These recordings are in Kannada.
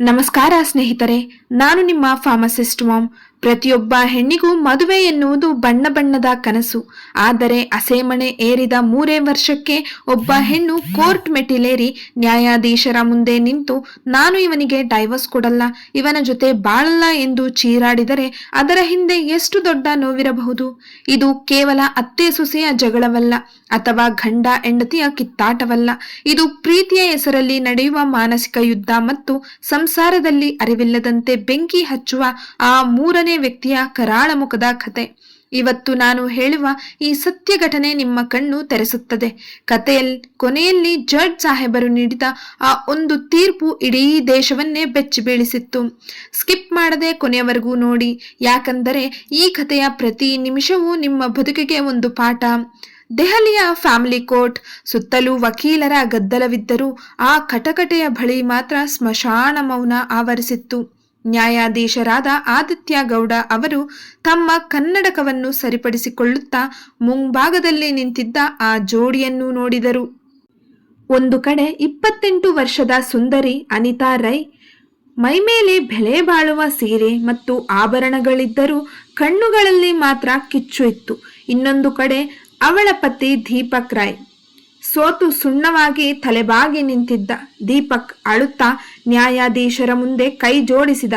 ನಮಸ್ಕಾರ ಸ್ನೇಹಿತರೆ ನಾನು ನಿಮ್ಮ ಫಾರ್ಮಸಿಸ್ಟ್ ಮಾಮ್. ಪ್ರತಿಯೊಬ್ಬ ಹೆಣ್ಣಿಗೂ ಮದುವೆ ಎನ್ನುವುದು ಬಣ್ಣ ಬಣ್ಣದ ಕನಸು. ಆದರೆ ಅಸೇಮಣೆ ಏರಿದ ಮೂರೇ ವರ್ಷಕ್ಕೆ ಒಬ್ಬ ಹೆಣ್ಣು ಕೋರ್ಟ್ ಮೆಟ್ಟಿಲೇರಿ ನ್ಯಾಯಾಧೀಶರ ಮುಂದೆ ನಿಂತು, ನಾನು ಇವನಿಗೆ ಡೈವರ್ಸ್ ಕೊಡಲ್ಲ, ಇವನ ಜೊತೆ ಬಾಳಲ್ಲ ಎಂದು ಚೀರಾಡಿದರೆ ಅದರ ಹಿಂದೆ ಎಷ್ಟು ದೊಡ್ಡ ನೋವಿರಬಹುದು. ಇದು ಕೇವಲ ಅತ್ತೆ ಸೊಸೆಯ ಜಗಳವಲ್ಲ, ಅಥವಾ ಗಂಡ ಹೆಂಡತಿಯ ಕಿತ್ತಾಟವಲ್ಲ. ಇದು ಪ್ರೀತಿಯ ಹೆಸರಲ್ಲಿ ನಡೆಯುವ ಮಾನಸಿಕ ಯುದ್ಧ ಮತ್ತು ಸಂಸಾರದಲ್ಲಿ ಅರಿವಿಲ್ಲದಂತೆ ಬೆಂಕಿ ಹಚ್ಚುವ ಆ ಮೂರನೇ ವ್ಯಕ್ತಿಯ ಕರಾಳ ಮುಖದ ಕತೆ. ಇವತ್ತು ನಾನು ಹೇಳುವ ಈ ಸತ್ಯ ಘಟನೆ ನಿಮ್ಮ ಕಣ್ಣು ತೆರೆಸುತ್ತದೆ. ಕಥೆಯಲ್ಲಿ ಕೊನೆಯಲ್ಲಿ ಜಡ್ಜ್ ಸಾಹೇಬರು ನೀಡಿದ ಆ ಒಂದು ತೀರ್ಪು ಇಡೀ ದೇಶವನ್ನೇ ಬೆಚ್ಚಿ ಬೀಳಿಸಿತ್ತು. ಸ್ಕಿಪ್ ಮಾಡದೆ ಕೊನೆಯವರೆಗೂ ನೋಡಿ. ಯಾಕಂದರೆ ಈ ಕಥೆಯ ಪ್ರತಿ ನಿಮಿಷವೂ ನಿಮ್ಮ ಬದುಕಿಗೆ ಒಂದು ಪಾಠ. ದೆಹಲಿಯ ಫ್ಯಾಮಿಲಿ ಕೋರ್ಟ್ ಸುತ್ತಲೂ ವಕೀಲರ ಗದ್ದಲವಿದ್ದರೂ ಆ ಕಟಕಟೆಯ ಬಳಿ ಮಾತ್ರ ಸ್ಮಶಾನ ಮೌನ ಆವರಿಸಿತ್ತು. ನ್ಯಾಯಾಧೀಶರಾದ ಆದಿತ್ಯ ಗೌಡ ಅವರು ತಮ್ಮ ಕನ್ನಡಕವನ್ನು ಸರಿಪಡಿಸಿಕೊಳ್ಳುತ್ತಾ ಮುಂಭಾಗದಲ್ಲಿ ನಿಂತಿದ್ದ ಆ ಜೋಡಿಯನ್ನು ನೋಡಿದರು. ಒಂದು ಕಡೆ ಇಪ್ಪತ್ತೆಂಟು ವರ್ಷದ ಸುಂದರಿ ಅನಿತಾ ರೈ ಮೈಮೇಲೆ ಬೆಲೆ ಬಾಳುವ ಸೀರೆ ಮತ್ತು ಆಭರಣಗಳಿದ್ದರೂ ಕಣ್ಣುಗಳಲ್ಲಿ ಮಾತ್ರ ಕಿಚ್ಚು ಇತ್ತು. ಇನ್ನೊಂದು ಕಡೆ ಅವಳ ಪತಿ ದೀಪಕ್ ರಾಯ್ ಸೋತು ಸುಣ್ಣವಾಗಿ ತಲೆಬಾಗಿ ನಿಂತಿದ್ದ ದೀಪಕ್ ಅಳುತ್ತಾ ನ್ಯಾಯಾಧೀಶರ ಮುಂದೆ ಕೈ ಜೋಡಿಸಿದ,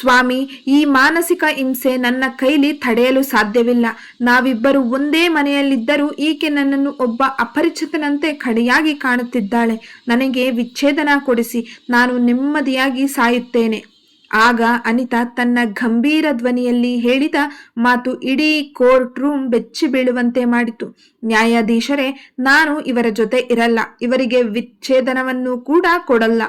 ಸ್ವಾಮಿ, ಈ ಮಾನಸಿಕ ಹಿಂಸೆ ನನ್ನ ಕೈಲಿ ತಡೆಯಲು ಸಾಧ್ಯವಿಲ್ಲ. ನಾವಿಬ್ಬರು ಒಂದೇ ಮನೆಯಲ್ಲಿದ್ದರೂ ಈಕೆ ನನ್ನನ್ನು ಒಬ್ಬ ಅಪರಿಚಿತನಂತೆ ಕಡೆಯಾಗಿ ಕಾಣುತ್ತಿದ್ದಾಳೆ. ನನಗೆ ವಿಚ್ಛೇದನ ಕೊಡಿಸಿ, ನಾನು ನೆಮ್ಮದಿಯಾಗಿ ಸಾಯುತ್ತೇನೆ. ಆಗ ಅನಿತಾ ತನ್ನ ಗಂಭೀರ ಧ್ವನಿಯಲ್ಲಿ ಹೇಳಿದ ಮಾತು ಇಡೀ ಕೋರ್ಟ್ ರೂಮ್ ಬೆಚ್ಚಿ ಬೀಳುವಂತೆ ಮಾಡಿತು. ನ್ಯಾಯಾಧೀಶರೇ, ನಾನು ಇವರ ಜೊತೆ ಇರಲ್ಲ. ಇವರಿಗೆ ವಿಚ್ಛೇದನವನ್ನು ಕೂಡ ಕೊಡಲ್ಲ.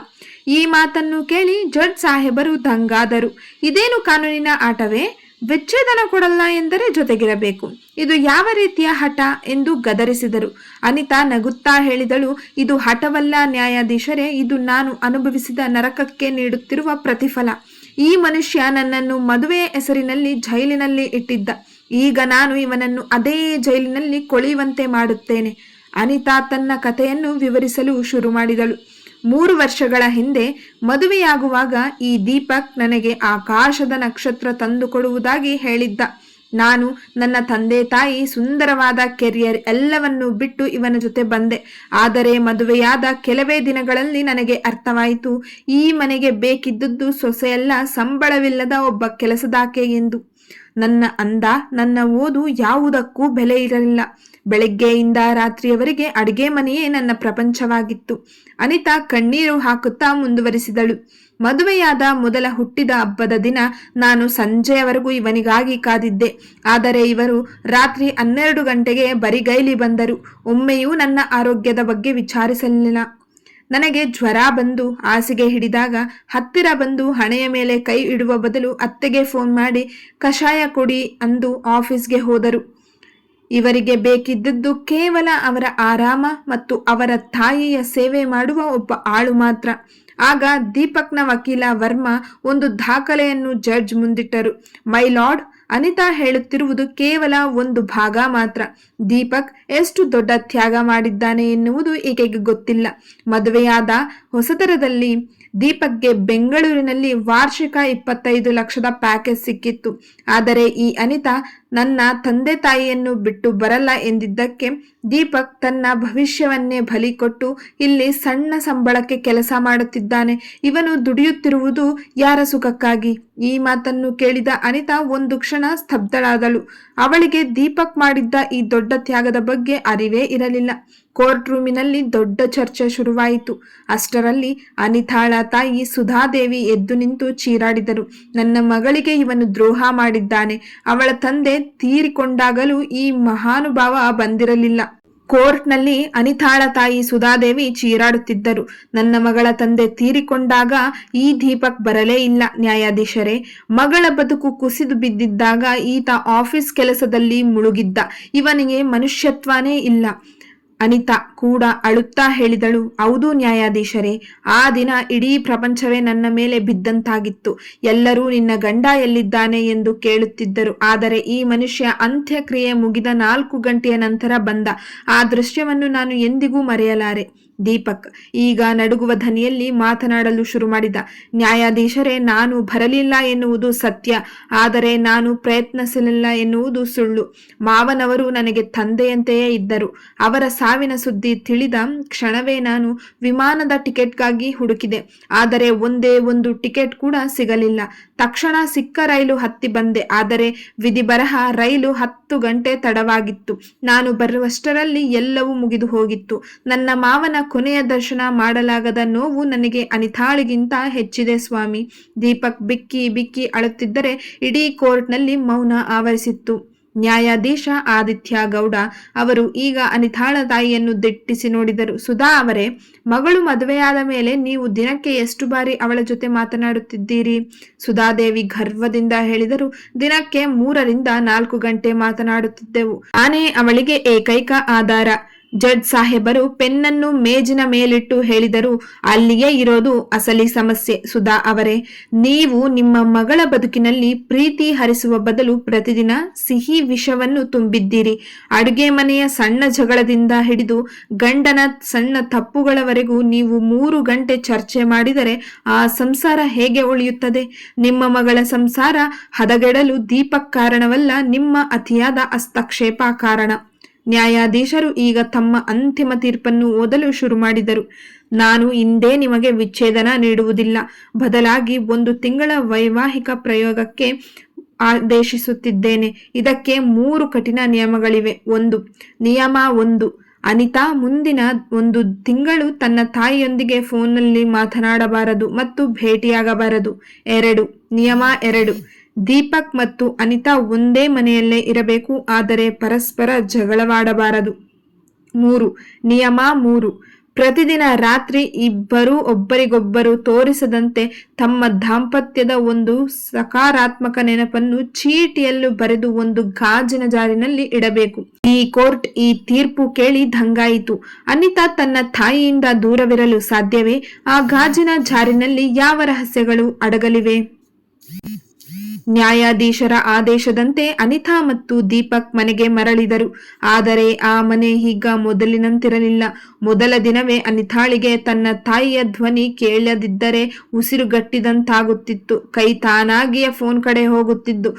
ಈ ಮಾತನ್ನು ಕೇಳಿ ಜಡ್ಜ್ ಸಾಹೇಬರು ದಂಗಾದರು. ಇದೇನು ಕಾನೂನಿನ ಆಟವೇ? ವಿಚ್ಛೇದನ ಕೊಡಲ್ಲ ಎಂದರೆ ಜೊತೆಗಿರಬೇಕು. ಇದು ಯಾವ ರೀತಿಯ ಹಠ ಎಂದು ಗದರಿಸಿದರು. ಅನಿತಾ ನಗುತ್ತಾ ಹೇಳಿದಳು, ಇದು ಹಠವಲ್ಲ ನ್ಯಾಯಾಧೀಶರೇ, ಇದು ನಾನು ಅನುಭವಿಸಿದ ನರಕಕ್ಕೆ ನೀಡುತ್ತಿರುವ ಪ್ರತಿಫಲ. ಈ ಮನುಷ್ಯ ನನ್ನನ್ನು ಮದುವೆ ಹೆಸರಿನಲ್ಲಿ ಜೈಲಿನಲ್ಲಿ ಇಟ್ಟಿದ್ದ. ಈಗ ನಾನು ಇವನನ್ನು ಅದೇ ಜೈಲಿನಲ್ಲಿ ಕೊಳೆಯುವಂತೆ ಮಾಡುತ್ತೇನೆ. ಅನಿತಾ ತನ್ನ ಕಥೆಯನ್ನು ವಿವರಿಸಲು ಶುರು ಮಾಡಿದಳು. ಮೂರು ವರ್ಷಗಳ ಹಿಂದೆ ಮದುವೆಯಾಗುವಾಗ ಈ ದೀಪಕ್ ನನಗೆ ಆಕಾಶದ ನಕ್ಷತ್ರ ತಂದುಕೊಡುವುದಾಗಿ ಹೇಳಿದ್ದ. ನಾನು ನನ್ನ ತಂದೆ ತಾಯಿ ಸುಂದರವಾದ ಕೆರಿಯರ್ ಎಲ್ಲವನ್ನು ಬಿಟ್ಟು ಇವನ ಜೊತೆ ಬಂದೆ. ಆದರೆ ಮದುವೆಯಾದ ಕೆಲವೇ ದಿನಗಳಲ್ಲಿ ನನಗೆ ಅರ್ಥವಾಯಿತು, ಈ ಮನೆಗೆ ಬೇಕಿದ್ದದ್ದು ಸೊಸೆಯಲ್ಲ, ಸಂಬಳವಿಲ್ಲದ ಒಬ್ಬ ಕೆಲಸದಾಕೆ ಎಂದು. ನನ್ನ ಅಂದ, ನನ್ನ ಓದು ಯಾವುದಕ್ಕೂ ಬೆಲೆ ಇರಲಿಲ್ಲ. ಬೆಳಗ್ಗೆಯಿಂದ ರಾತ್ರಿಯವರೆಗೆ ಅಡಿಗೆ ಮನೆಯೇ ನನ್ನ ಪ್ರಪಂಚವಾಗಿತ್ತು. ಅನಿತಾ ಕಣ್ಣೀರು ಹಾಕುತ್ತಾ ಮುಂದುವರಿಸಿದಳು. ಮದುವೆಯಾದ ಮೊದಲ ಹುಟ್ಟಿದ ಹಬ್ಬದ ದಿನ ನಾನು ಸಂಜೆಯವರೆಗೂ ಇವನಿಗಾಗಿ ಕಾದಿದ್ದೆ. ಆದರೆ ಇವರು ರಾತ್ರಿ ಹನ್ನೆರಡು ಗಂಟೆಗೆ ಬರಿಗೈಲಿ ಬಂದರು. ಒಮ್ಮೆಯೂ ನನ್ನ ಆರೋಗ್ಯದ ಬಗ್ಗೆ ವಿಚಾರಿಸಲಿಲ್ಲ. ನನಗೆ ಜ್ವರ ಬಂದು ಹಾಸಿಗೆ ಹಿಡಿದಾಗ ಹತ್ತಿರ ಬಂದು ಹಣೆಯ ಮೇಲೆ ಕೈ ಇಡುವ ಬದಲು ಅತ್ತೆಗೆ ಫೋನ್ ಮಾಡಿ, ಕಷಾಯ ಕೊಡಿ ಅಂದು ಆಫೀಸ್ಗೆ ಹೋದರು. ಇವರಿಗೆ ಬೇಕಿದ್ದದ್ದು ಕೇವಲ ಅವರ ಆರಾಮ ಮತ್ತು ಅವರ ತಾಯಿಯ ಸೇವೆ ಮಾಡುವ ಒಬ್ಬ ಆಳು ಮಾತ್ರ. ಆಗ ದೀಪಕ್ನ ವಕೀಲ ವರ್ಮಾ ಒಂದು ದಾಖಲೆಯನ್ನು ಜಡ್ಜ್ ಮುಂದಿಟ್ಟರು. ಮೈ ಲಾರ್ಡ್, ಅನಿತಾ ಹೇಳುತ್ತಿರುವುದು ಕೇವಲ ಒಂದು ಭಾಗ ಮಾತ್ರ. ದೀಪಕ್ ಎಷ್ಟು ದೊಡ್ಡ ತ್ಯಾಗ ಮಾಡಿದ್ದಾನೆ ಎನ್ನುವುದು ಈಕೆಗೆ ಗೊತ್ತಿಲ್ಲ. ಮದುವೆಯಾದ ಹೊಸತರದಲ್ಲಿ ದೀಪಕ್ಗೆ ಬೆಂಗಳೂರಿನಲ್ಲಿ ವಾರ್ಷಿಕ ಇಪ್ಪತ್ತೈದು ಲಕ್ಷದ ಪ್ಯಾಕೇಜ್ ಸಿಕ್ಕಿತ್ತು. ಆದರೆ ಈ ಅನಿತಾ ನನ್ನ ತಂದೆ ತಾಯಿಯನ್ನು ಬಿಟ್ಟು ಬರಲ್ಲ ಎಂದಿದ್ದಕ್ಕೆ ದೀಪಕ್ ತನ್ನ ಭವಿಷ್ಯವನ್ನೇ ಬಲಿ ಕೊಟ್ಟು ಇಲ್ಲಿ ಸಣ್ಣ ಸಂಬಳಕ್ಕೆ ಕೆಲಸ ಮಾಡುತ್ತಿದ್ದಾನೆ. ಇವನು ದುಡಿಯುತ್ತಿರುವುದು ಯಾರ ಸುಖಕ್ಕಾಗಿ? ಈ ಮಾತನ್ನು ಕೇಳಿದ ಅನಿತಾ ಒಂದು ಕ್ಷಣ ಸ್ತಬ್ಧಳಾದಳು. ಅವಳಿಗೆ ದೀಪಕ್ ಮಾಡಿದ್ದ ಈ ದೊಡ್ಡ ತ್ಯಾಗದ ಬಗ್ಗೆ ಅರಿವೇ ಇರಲಿಲ್ಲ. ಕೋರ್ಟ್ ರೂಮಿನಲ್ಲಿ ದೊಡ್ಡ ಚರ್ಚೆ ಶುರುವಾಯಿತು. ಅಷ್ಟರಲ್ಲಿ ಅನಿತಾಳ ತಾಯಿ ಸುಧಾದೇವಿ ಎದ್ದು ನಿಂತು ಚೀರಾಡಿದರು. ನನ್ನ ಮಗಳಿಗೆ ಇವನು ದ್ರೋಹ ಮಾಡಿದ್ದಾನೆ. ಅವಳ ತಂದೆ ತೀರಿಕೊಂಡಾಗಲೂ ಈ ಮಹಾನುಭಾವ ಬಂದಿರಲಿಲ್ಲ. ಕೋರ್ಟ್ನಲ್ಲಿ ಅನಿತಾಳ ತಾಯಿ ಸುಧಾದೇವಿ ಚೀರಾಡುತ್ತಿದ್ದರು. ನನ್ನ ಮಗಳ ತಂದೆ ತೀರಿಕೊಂಡಾಗ ಈ ದೀಪಕ್ ಬರಲೇ ಇಲ್ಲ, ನ್ಯಾಯಾಧೀಶರೇ. ಮಗಳ ಬದುಕು ಕುಸಿದು ಬಿದ್ದಿದ್ದಾಗ ಈತ ಆಫೀಸ್ ಕೆಲಸದಲ್ಲಿ ಮುಳುಗಿದ್ದ. ಇವನಿಗೆ ಮನುಷ್ಯತ್ವನೇ ಇಲ್ಲ. ಅನಿತಾ ಕೂಡ ಅಳುತ್ತಾ ಹೇಳಿದಳು, ಹೌದು ನ್ಯಾಯಾಧೀಶರೇ, ಆ ದಿನ ಇಡೀ ಪ್ರಪಂಚವೇ ನನ್ನ ಮೇಲೆ ಬಿದ್ದಂತಾಗಿತ್ತು. ಎಲ್ಲರೂ ನಿನ್ನ ಗಂಡ ಎಲ್ಲಿದ್ದಾನೆ ಎಂದು ಕೇಳುತ್ತಿದ್ದರು. ಆದರೆ ಈ ಮನುಷ್ಯ ಅಂತ್ಯಕ್ರಿಯೆ ಮುಗಿದ ನಾಲ್ಕು ಗಂಟೆಯ ನಂತರ ಬಂದ. ಆ ದೃಶ್ಯವನ್ನು ನಾನು ಎಂದಿಗೂ ಮರೆಯಲಾರೆ. ದೀಪಕ್. ಈಗ ನಡುಗುವ ಧ್ವನಿಯಲ್ಲಿ ಮಾತನಾಡಲು ಶುರು ಮಾಡಿದ. ನ್ಯಾಯಾಧೀಶರೇ, ನಾನು ಬರಲಿಲ್ಲ ಎನ್ನುವುದು ಸತ್ಯ. ಆದರೆ ನಾನು ಪ್ರಯತ್ನಿಸಲಿಲ್ಲ ಎನ್ನುವುದು ಸುಳ್ಳು. ಮಾವನವರು ನನಗೆ ತಂದೆಯಂತೆಯೇ ಇದ್ದರು. ಅವರ ಸಾವಿನ ಸುದ್ದಿ ತಿಳಿದ ಕ್ಷಣವೇ ನಾನು ವಿಮಾನದ ಟಿಕೆಟ್ಗಾಗಿ ಹುಡುಕಿದೆ. ಆದರೆ ಒಂದೇ ಒಂದು ಟಿಕೆಟ್ ಕೂಡ ಸಿಗಲಿಲ್ಲ. ತಕ್ಷಣ ಸಿಕ್ಕ ರೈಲು ಹತ್ತಿ ಬಂದೆ. ಆದರೆ ವಿಧಿ ಬರಹ ರೈಲು ಹತ್ತು ಗಂಟೆ ತಡವಾಗಿತ್ತು. ನಾನು ಬರುವಷ್ಟರಲ್ಲಿ ಎಲ್ಲವೂ ಮುಗಿದು ಹೋಗಿತ್ತು. ನನ್ನ ಮಾವನ ಕೊನೆಯ ದರ್ಶನ ಮಾಡಲಾಗದ ನೋವು ನನಗೆ ಅನಿತಾಳಿಗಿಂತ ಹೆಚ್ಚಿದೆ ಸ್ವಾಮಿ. ದೀಪಕ್ ಬಿಕ್ಕಿ ಬಿಕ್ಕಿ ಅಳುತ್ತಿದ್ದರೆ ಇಡೀ ಕೋರ್ಟ್ನಲ್ಲಿ ಮೌನ ಆವರಿಸಿತ್ತು. ನ್ಯಾಯಾಧೀಶ ಆದಿತ್ಯ ಗೌಡ ಅವರು ಈಗ ಅನಿತಾಳ ತಾಯಿಯನ್ನು ದಿಟ್ಟಿಸಿ ನೋಡಿದರು. ಸುಧಾ ಅವರೇ, ಮಗಳು ಮದುವೆಯಾದ ಮೇಲೆ ನೀವು ದಿನಕ್ಕೆ ಎಷ್ಟು ಬಾರಿ ಅವಳ ಜೊತೆ ಮಾತನಾಡುತ್ತಿದ್ದೀರಿ? ಸುಧಾದೇವಿ ಗರ್ವದಿಂದ ಹೇಳಿದರು. ದಿನಕ್ಕೆ ಮೂರರಿಂದ ನಾಲ್ಕು ಗಂಟೆ ಮಾತನಾಡುತ್ತಿದ್ದೆವು. ಆನೆ ಅವಳಿಗೆ ಏಕೈಕ ಆಧಾರ. ಜಡ್ಜ್ ಸಾಹೇಬರು ಪೆನ್ನನ್ನು ಮೇಜಿನ ಮೇಲಿಟ್ಟು ಹೇಳಿದರು, ಅಲ್ಲಿಯೇ ಇರೋದು ಅಸಲಿ ಸಮಸ್ಯೆ ಸುಧಾ ಅವರೇ. ನೀವು ನಿಮ್ಮ ಮಗಳ ಬದುಕಿನಲ್ಲಿ ಪ್ರೀತಿ ಹರಿಸುವ ಬದಲು ಪ್ರತಿದಿನ ಸಿಹಿ ವಿಷವನ್ನು ತುಂಬಿದ್ದೀರಿ. ಅಡುಗೆ ಮನೆಯ ಸಣ್ಣ ಜಗಳದಿಂದ ಹಿಡಿದು ಗಂಡನ ಸಣ್ಣ ತಪ್ಪುಗಳವರೆಗೂ ನೀವು ಮೂರು ಗಂಟೆ ಚರ್ಚೆ ಮಾಡಿದರೆ ಆ ಸಂಸಾರ ಹೇಗೆ ಉಳಿಯುತ್ತದೆ? ನಿಮ್ಮ ಮಗಳ ಸಂಸಾರ ಹದಗೆಡಲು ದೀಪಕ್ ಕಾರಣವಲ್ಲ, ನಿಮ್ಮ ಅತಿಯಾದ ಹಸ್ತಕ್ಷೇಪ ಕಾರಣ. ನ್ಯಾಯಾಧೀಶರು ಈಗ ತಮ್ಮ ಅಂತಿಮ ತೀರ್ಪನ್ನು ಓದಲು ಶುರು ಮಾಡಿದರು. ನಾನು ಇಂದೇ ನಿಮಗೆ ವಿಚ್ಛೇದನ ನೀಡುವುದಿಲ್ಲ. ಬದಲಾಗಿ ಒಂದು ತಿಂಗಳ ವೈವಾಹಿಕ ಪ್ರಯೋಗಕ್ಕೆ ಆದೇಶಿಸುತ್ತಿದ್ದೇನೆ. ಇದಕ್ಕೆ ಮೂರು ಕಠಿಣ ನಿಯಮಗಳಿವೆ. ಒಂದು, ನಿಯಮ ಒಂದು, ಅನಿತಾ ಮುಂದಿನ ಒಂದು ತಿಂಗಳು ತನ್ನ ತಾಯಿಯೊಂದಿಗೆ ಫೋನ್ನಲ್ಲಿ ಮಾತನಾಡಬಾರದು ಮತ್ತು ಭೇಟಿಯಾಗಬಾರದು. ಎರಡು, ನಿಯಮ ಎರಡು ದೀಪಕ್ ಮತ್ತು ಅನಿತಾ ಒಂದೇ ಮನೆಯಲ್ಲೇ ಇರಬೇಕು, ಆದರೆ ಪರಸ್ಪರ ಜಗಳವಾಡಬಾರದು. ಮೂರು, ನಿಯಮ ಮೂರು, ಪ್ರತಿದಿನ ರಾತ್ರಿ ಇಬ್ಬರೂ ಒಬ್ಬರಿಗೊಬ್ಬರು ತೋರಿಸದಂತೆ ತಮ್ಮ ದಾಂಪತ್ಯದ ಒಂದು ಸಕಾರಾತ್ಮಕ ನೆನಪನ್ನು ಚೀಟಿಯಲ್ಲೂ ಬರೆದು ಒಂದು ಗಾಜಿನ ಜಾರಿನಲ್ಲಿ ಇಡಬೇಕು. ಈ ಕೋರ್ಟ್ ಈ ತೀರ್ಪು ಕೇಳಿ ದಂಗಾಯಿತು. ಅನಿತಾ ತನ್ನ ತಾಯಿಯಿಂದ ದೂರವಿರಲು ಸಾಧ್ಯವೇ? ಆ ಗಾಜಿನ ಜಾರಿನಲ್ಲಿ ಯಾವ ರಹಸ್ಯಗಳು ಅಡಗಲಿವೆ? ನ್ಯಾಯಾಧೀಶರ ಆದೇಶದಂತೆ ಅನಿತಾ ಮತ್ತು ದೀಪಕ್ ಮನೆಗೆ ಮರಳಿದರು. ಆದರೆ ಆ ಮನೆ ಈಗ ಮೊದಲಿನಂತಿರಲಿಲ್ಲ. ಮೊದಲ ದಿನವೇ ಅನಿತಾಳಿಗೆ ತನ್ನ ತಾಯಿಯ ಧ್ವನಿ ಕೇಳದಿದ್ದರೆ ಉಸಿರುಗಟ್ಟಿದಂತಾಗುತ್ತಿತ್ತು. ಕೈ ತಾನಾಗಿಯೇ ಫೋನ್ ಕಡೆ ಹೋಗುತ್ತಿದ್ದು.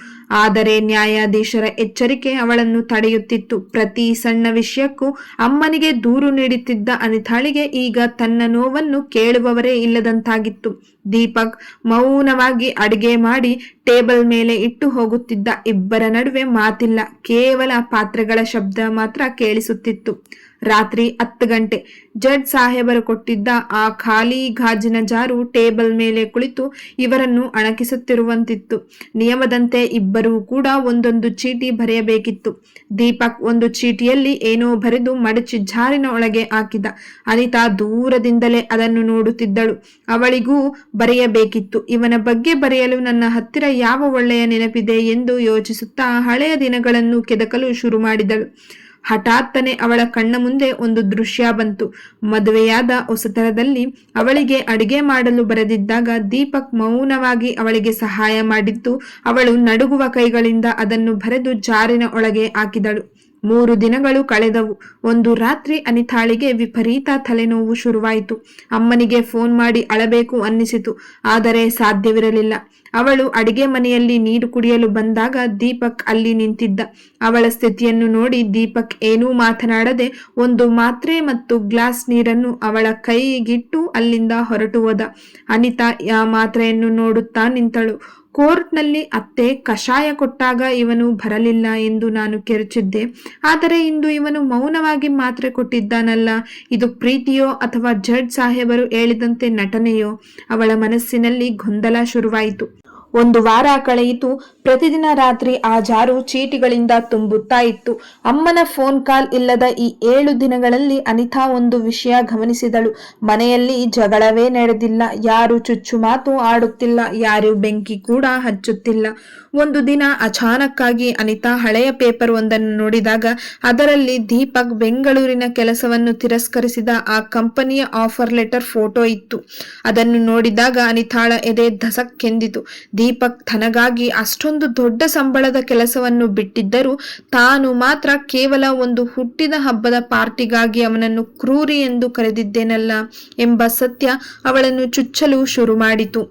ಆದರೆ ನ್ಯಾಯಾಧೀಶರ ಎಚ್ಚರಿಕೆ ಅವಳನ್ನು ತಡೆಯುತ್ತಿತ್ತು. ಪ್ರತಿ ಸಣ್ಣ ವಿಷಯಕ್ಕೂ ಅಮ್ಮನಿಗೆ ದೂರು ನೀಡುತ್ತಿದ್ದ ಅನಿತಾಳಿಗೆ ಈಗ ತನ್ನ ನೋವನ್ನು ಕೇಳುವವರೇ ಇಲ್ಲದಂತಾಗಿತ್ತು. ದೀಪಕ್ ಮೌನವಾಗಿ ಅಡಿಗೆ ಮಾಡಿ ಟೇಬಲ್ ಮೇಲೆ ಇಟ್ಟು ಹೋಗುತ್ತಿದ್ದ ಇಬ್ಬರ ನಡುವೆ ಮಾತಿಲ್ಲ. ಕೇವಲ ಪಾತ್ರೆಗಳ ಶಬ್ದ ಮಾತ್ರ ಕೇಳಿಸುತ್ತಿತ್ತು. ರಾತ್ರಿ ಹತ್ತು ಗಂಟೆ. ಜಡ್ ಸಾಹೇಬರು ಕೊಟ್ಟಿದ್ದ ಆ ಖಾಲಿ ಗಾಜಿನ ಜಾರು ಟೇಬಲ್ ಮೇಲೆ ಕುಳಿತು ಇವರನ್ನು ಅಣಕಿಸುತ್ತಿರುವಂತಿತ್ತು. ನಿಯಮದಂತೆ ಇಬ್ಬರೂ ಕೂಡ ಒಂದೊಂದು ಚೀಟಿ ಬರೆಯಬೇಕಿತ್ತು. ದೀಪಕ್ ಒಂದು ಚೀಟಿಯಲ್ಲಿ ಏನೋ ಬರೆದು ಮಡಚಿ ಜಾರಿನ ಒಳಗೆ ಹಾಕಿದ. ಅನಿತಾ ದೂರದಿಂದಲೇ ಅದನ್ನು ನೋಡುತ್ತಿದ್ದಳು. ಅವಳಿಗೂ ಬರೆಯಬೇಕಿತ್ತು. ಇವನ ಬಗ್ಗೆ ಬರೆಯಲು ನನ್ನ ಹತ್ತಿರ ಯಾವ ಒಳ್ಳೆಯ ನೆನಪಿದೆ ಎಂದು ಯೋಚಿಸುತ್ತಾ ಹಳೆಯ ದಿನಗಳನ್ನು ಕೆದಕಲು ಶುರು ಮಾಡಿದಳು. ಹಠಾತ್ತನೆ ಅವಳ ಕಣ್ಣ ಮುಂದೆ ಒಂದು ದೃಶ್ಯ ಬಂತು. ಮದುವೆಯಾದ ಹೊಸತರದಲ್ಲಿ ಅವಳಿಗೆ ಅಡಿಗೆ ಮಾಡಲು ಬರೆದಿದ್ದಾಗ ದೀಪಕ್ ಮೌನವಾಗಿ ಅವಳಿಗೆ ಸಹಾಯ ಮಾಡಿದ್ದು, ಅವಳು ನಡುಗುವ ಕೈಗಳಿಂದ ಅದನ್ನು ಬರೆದು ಜಾರಿನ ಒಳಗೆ ಹಾಕಿದಳು. ಮೂರು ದಿನಗಳು ಕಳೆದವು. ಒಂದು ರಾತ್ರಿ ಅನಿತಾಳಿಗೆ ವಿಪರೀತ ತಲೆನೋವು ಶುರುವಾಯಿತು. ಅಮ್ಮನಿಗೆ ಫೋನ್ ಮಾಡಿ ಅಳಬೇಕು ಅನ್ನಿಸಿತು. ಆದರೆ ಸಾಧ್ಯವಿರಲಿಲ್ಲ. ಅವಳು ಅಡಿಗೆ ಮನೆಯಲ್ಲಿ ನೀರು ಕುಡಿಯಲು ಬಂದಾಗ ದೀಪಕ್ ಅಲ್ಲಿ ನಿಂತಿದ್ದ. ಅವಳ ಸ್ಥಿತಿಯನ್ನು ನೋಡಿ ದೀಪಕ್ ಏನೂ ಮಾತನಾಡದೆ ಒಂದು ಮಾತ್ರೆ ಮತ್ತು ಗ್ಲಾಸ್ ನೀರನ್ನು ಅವಳ ಕೈಗಿಟ್ಟು ಅಲ್ಲಿಂದ ಹೊರಟು ಹೋದ. ಅನಿತಾ ಆ ಮಾತ್ರೆಯನ್ನು ನೋಡುತ್ತಾ ನಿಂತಳು. ಕೋರ್ಟ್ನಲ್ಲಿ ಅತ್ತೆ ಕಷಾಯ ಕೊಟ್ಟಾಗ ಇವನು ಬರಲಿಲ್ಲ ಎಂದು ನಾನು ಕೆರಚಿದ್ದೆ. ಆದರೆ ಇಂದು ಇವನು ಮೌನವಾಗಿ ಮಾತ್ರೆ ಕೊಟ್ಟಿದ್ದಾನಲ್ಲ, ಇದು ಪ್ರೀತಿಯೋ ಅಥವಾ ಜಡ್ ಸಾಹೇಬರು ಹೇಳಿದಂತೆ ನಟನೆಯೋ? ಅವಳ ಮನಸ್ಸಿನಲ್ಲಿ ಗೊಂದಲ ಶುರುವಾಯಿತು. ಒಂದು ವಾರ ಕಳೆಯಿತು. ಪ್ರತಿದಿನ ರಾತ್ರಿ ಆ ಜಾರು ಚೀಟಿಗಳಿಂದ ತುಂಬುತ್ತಾ ಇತ್ತು. ಅಮ್ಮನ ಫೋನ್ ಕಾಲ್ ಇಲ್ಲದ ಈ ಏಳು ದಿನಗಳಲ್ಲಿ ಅನಿತಾ ಒಂದು ವಿಷಯ ಗಮನಿಸಿದಳು. ಮನೆಯಲ್ಲಿ ಜಗಳವೇ ನಡೆದಿಲ್ಲ. ಯಾರು ಚುಚ್ಚು ಮಾತು ಆಡುತ್ತಿಲ್ಲ. ಯಾರು ಬೆಂಕಿ ಕೂಡ ಹಚ್ಚುತ್ತಿಲ್ಲ. ಒಂದು ದಿನ ಅಚಾನಕ್ಕಾಗಿ ಅನಿತಾ ಹಳೆಯ ಪೇಪರ್ ಒಂದನ್ನು ನೋಡಿದಾಗ ಅದರಲ್ಲಿ ದೀಪಕ್ ಬೆಂಗಳೂರಿನ ಕೆಲಸವನ್ನು ತಿರಸ್ಕರಿಸಿದ ಆ ಕಂಪನಿಯ ಆಫರ್ ಲೆಟರ್ ಫೋಟೋ ಇತ್ತು. ಅದನ್ನು ನೋಡಿದಾಗ ಅನಿತಾಳ ಎದೆ ಧಸಕ್ಕೆಂದಿತು. ದೀಪಕ್ ತನಗಾಗಿ ಅಷ್ಟೊಂದು ದೊಡ್ಡ ಸಂಬಳದ ಕೆಲಸವನ್ನು ಬಿಟ್ಟಿದ್ದರೂ ತಾನು ಮಾತ್ರ ಕೇವಲ ಒಂದು ಹುಟ್ಟಿದ ಹಬ್ಬದ ಪಾರ್ಟಿಗಾಗಿ ಅವನನ್ನು ಕ್ರೂರಿ ಎಂದು ಕರೆದಿದ್ದೇನಲ್ಲ ಎಂಬ ಸತ್ಯ ಅವಳನ್ನು ಚುಚ್ಚಲು ಶುರು ಮಾಡಿತು.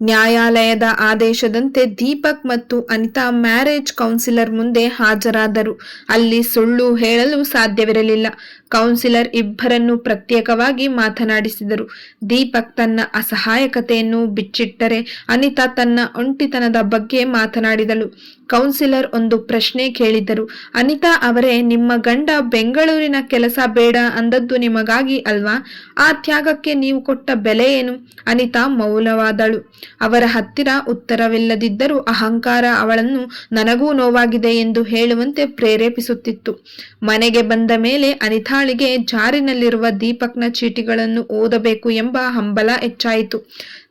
ನ್ಯಾಯಾಲಯದ ಆದೇಶದಂತೆ ದೀಪಕ್ ಮತ್ತು ಅನಿತಾ ಮ್ಯಾರೇಜ್ ಕೌನ್ಸಿಲರ್ ಮುಂದೆ ಹಾಜರಾದರು. ಅಲ್ಲಿ ಸುಳ್ಳು ಹೇಳಲು ಸಾಧ್ಯವಿರಲಿಲ್ಲ. ಕೌನ್ಸಿಲರ್ ಇಬ್ಬರನ್ನು ಪ್ರತ್ಯೇಕವಾಗಿ ಮಾತನಾಡಿಸಿದರು. ದೀಪಕ್ ತನ್ನ ಅಸಹಾಯಕತೆಯನ್ನು ಬಿಚ್ಚಿಟ್ಟರೆ ಅನಿತಾ ತನ್ನ ಒಂಟಿತನದ ಬಗ್ಗೆ ಮಾತನಾಡಿದಳು. ಕೌನ್ಸಿಲರ್ ಒಂದು ಪ್ರಶ್ನೆ ಕೇಳಿದರು ಅನಿತಾ ಅವರೇ, ನಿಮ್ಮ ಗಂಡ ಬೆಂಗಳೂರಿನ ಕೆಲಸ ಬೇಡ ಅಂದದ್ದು ನಿಮಗಾಗಿ ಅಲ್ವಾ? ಆ ತ್ಯಾಗಕ್ಕೆ ನೀವು ಕೊಟ್ಟ ಬೆಲೆ ಏನು? ಅನಿತಾ ಮೌನವಾದಳು. ಅವರ ಹತ್ತಿರ ಉತ್ತರವಿಲ್ಲದಿದ್ದರೂ ಅಹಂಕಾರ ಅವಳನ್ನು ನನಗೂ ನೋವಾಗಿದೆ ಎಂದು ಹೇಳುವಂತೆ ಪ್ರೇರೇಪಿಸುತ್ತಿತ್ತು. ಮನೆಗೆ ಬಂದ ಮೇಲೆ ಅನಿತಾಳಿಗೆ ಜಾರಿನಲ್ಲಿರುವ ದೀಪಕ್ನ ಚೀಟಿಗಳನ್ನು ಓದಬೇಕು ಎಂಬ ಹಂಬಲ ಹೆಚ್ಚಾಯಿತು.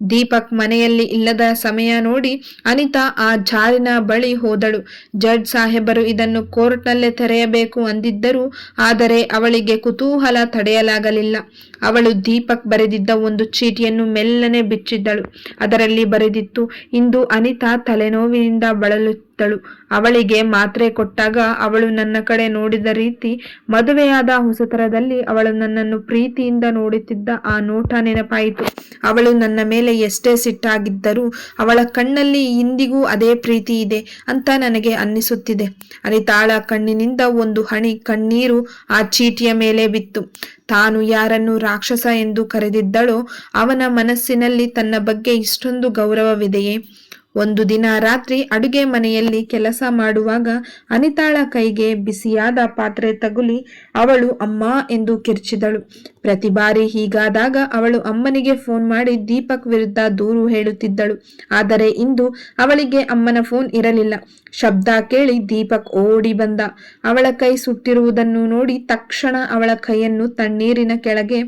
ದೀಪಕ್ ಮನೆಯಲ್ಲಿ ಇಲ್ಲದ ಸಮಯ ನೋಡಿ ಅನಿತಾ ಆ ಜಾರಿನ ಬಳಿ ಹೋದಳು. ಜಡ್ಜ್ ಸಾಹೇಬರು ಇದನ್ನು ಕೋರ್ಟ್ನಲ್ಲೇ ತೆರೆಯಬೇಕು ಅಂದಿದ್ದರು ಆದರೆ ಅವಳಿಗೆ ಕುತೂಹಲ ತಡೆಯಲಾಗಲಿಲ್ಲ. ಅವಳು ದೀಪಕ್ ಬರೆದಿದ್ದ ಒಂದು ಚೀಟಿಯನ್ನು ಮೆಲ್ಲನೆ ಬಿಚ್ಚಿದ್ದಳು. ಅದರಲ್ಲಿ ಬರೆದಿತ್ತು, ಇಂದು ಅನಿತಾ ತಲೆನೋವಿನಿಂದ ಬಳಲುತ್ತಳು. ಅವಳಿಗೆ ಮಾತ್ರೆ ಕೊಟ್ಟಾಗ ಅವಳು ನನ್ನ ಕಡೆ ನೋಡಿದ ರೀತಿ ಮದುವೆಯಾದ ಹೊಸತರದಲ್ಲಿ ಅವಳು ನನ್ನನ್ನು ಪ್ರೀತಿಯಿಂದ ನೋಡುತ್ತಿದ್ದ ಆ ನೋಟ ನೆನಪಾಯಿತು. ಅವಳು ನನ್ನ ಮೇಲೆ ಎಷ್ಟೇ ಸಿಟ್ಟಾಗಿದ್ದರೂ ಅವಳ ಕಣ್ಣಲ್ಲಿ ಇಂದಿಗೂ ಅದೇ ಪ್ರೀತಿ ಇದೆ ಅಂತ ನನಗೆ ಅನ್ನಿಸುತ್ತಿದೆ. ಅನಿತಾಳ ಕಣ್ಣಿನಿಂದ ಒಂದು ಹಣಿ ಕಣ್ಣೀರು ಆ ಚೀಟಿಯ ಮೇಲೆ ಬಿತ್ತು. ತಾನು ಯಾರನ್ನು ರಾಕ್ಷಸ ಎಂದು ಕರೆದಿದ್ದಳೋ ಅವನ ಮನಸ್ಸಿನಲ್ಲಿ ತನ್ನ ಬಗ್ಗೆ ಇಷ್ಟೊಂದು ಗೌರವವಿದೆಯೇ? ಒಂದು ದಿನ ರಾತ್ರಿ ಅಡುಗೆ ಮನೆಯಲ್ಲಿ ಕೆಲಸ ಮಾಡುವಾಗ ಅನಿತಾಳ ಕೈಗೆ ಬಿಸಿಯಾದ ಪಾತ್ರೆ ತಗುಲಿ ಅವಳು ಅಮ್ಮ ಎಂದು ಕಿರ್ಚಿದಳು. ಪ್ರತಿ ಬಾರಿ ಹೀಗಾದಾಗ ಅವಳು ಅಮ್ಮನಿಗೆ ಫೋನ್ ಮಾಡಿ ದೀಪಕ್ ವಿರುದ್ಧ ದೂರು ಹೇಳುತ್ತಿದ್ದಳು. ಆದರೆ ಇಂದು ಅವಳಿಗೆ ಅಮ್ಮನ ಫೋನ್ ಇರಲಿಲ್ಲ. ಶಬ್ದ ಕೇಳಿ ದೀಪಕ್ ಓಡಿ ಬಂದ. ಅವಳ ಕೈ ಸುಟ್ಟಿರುವುದನ್ನು ನೋಡಿ ತಕ್ಷಣ ಅವಳ ಕೈಯನ್ನು ತಣ್ಣೀರಿನ ಕೆಳಗೆ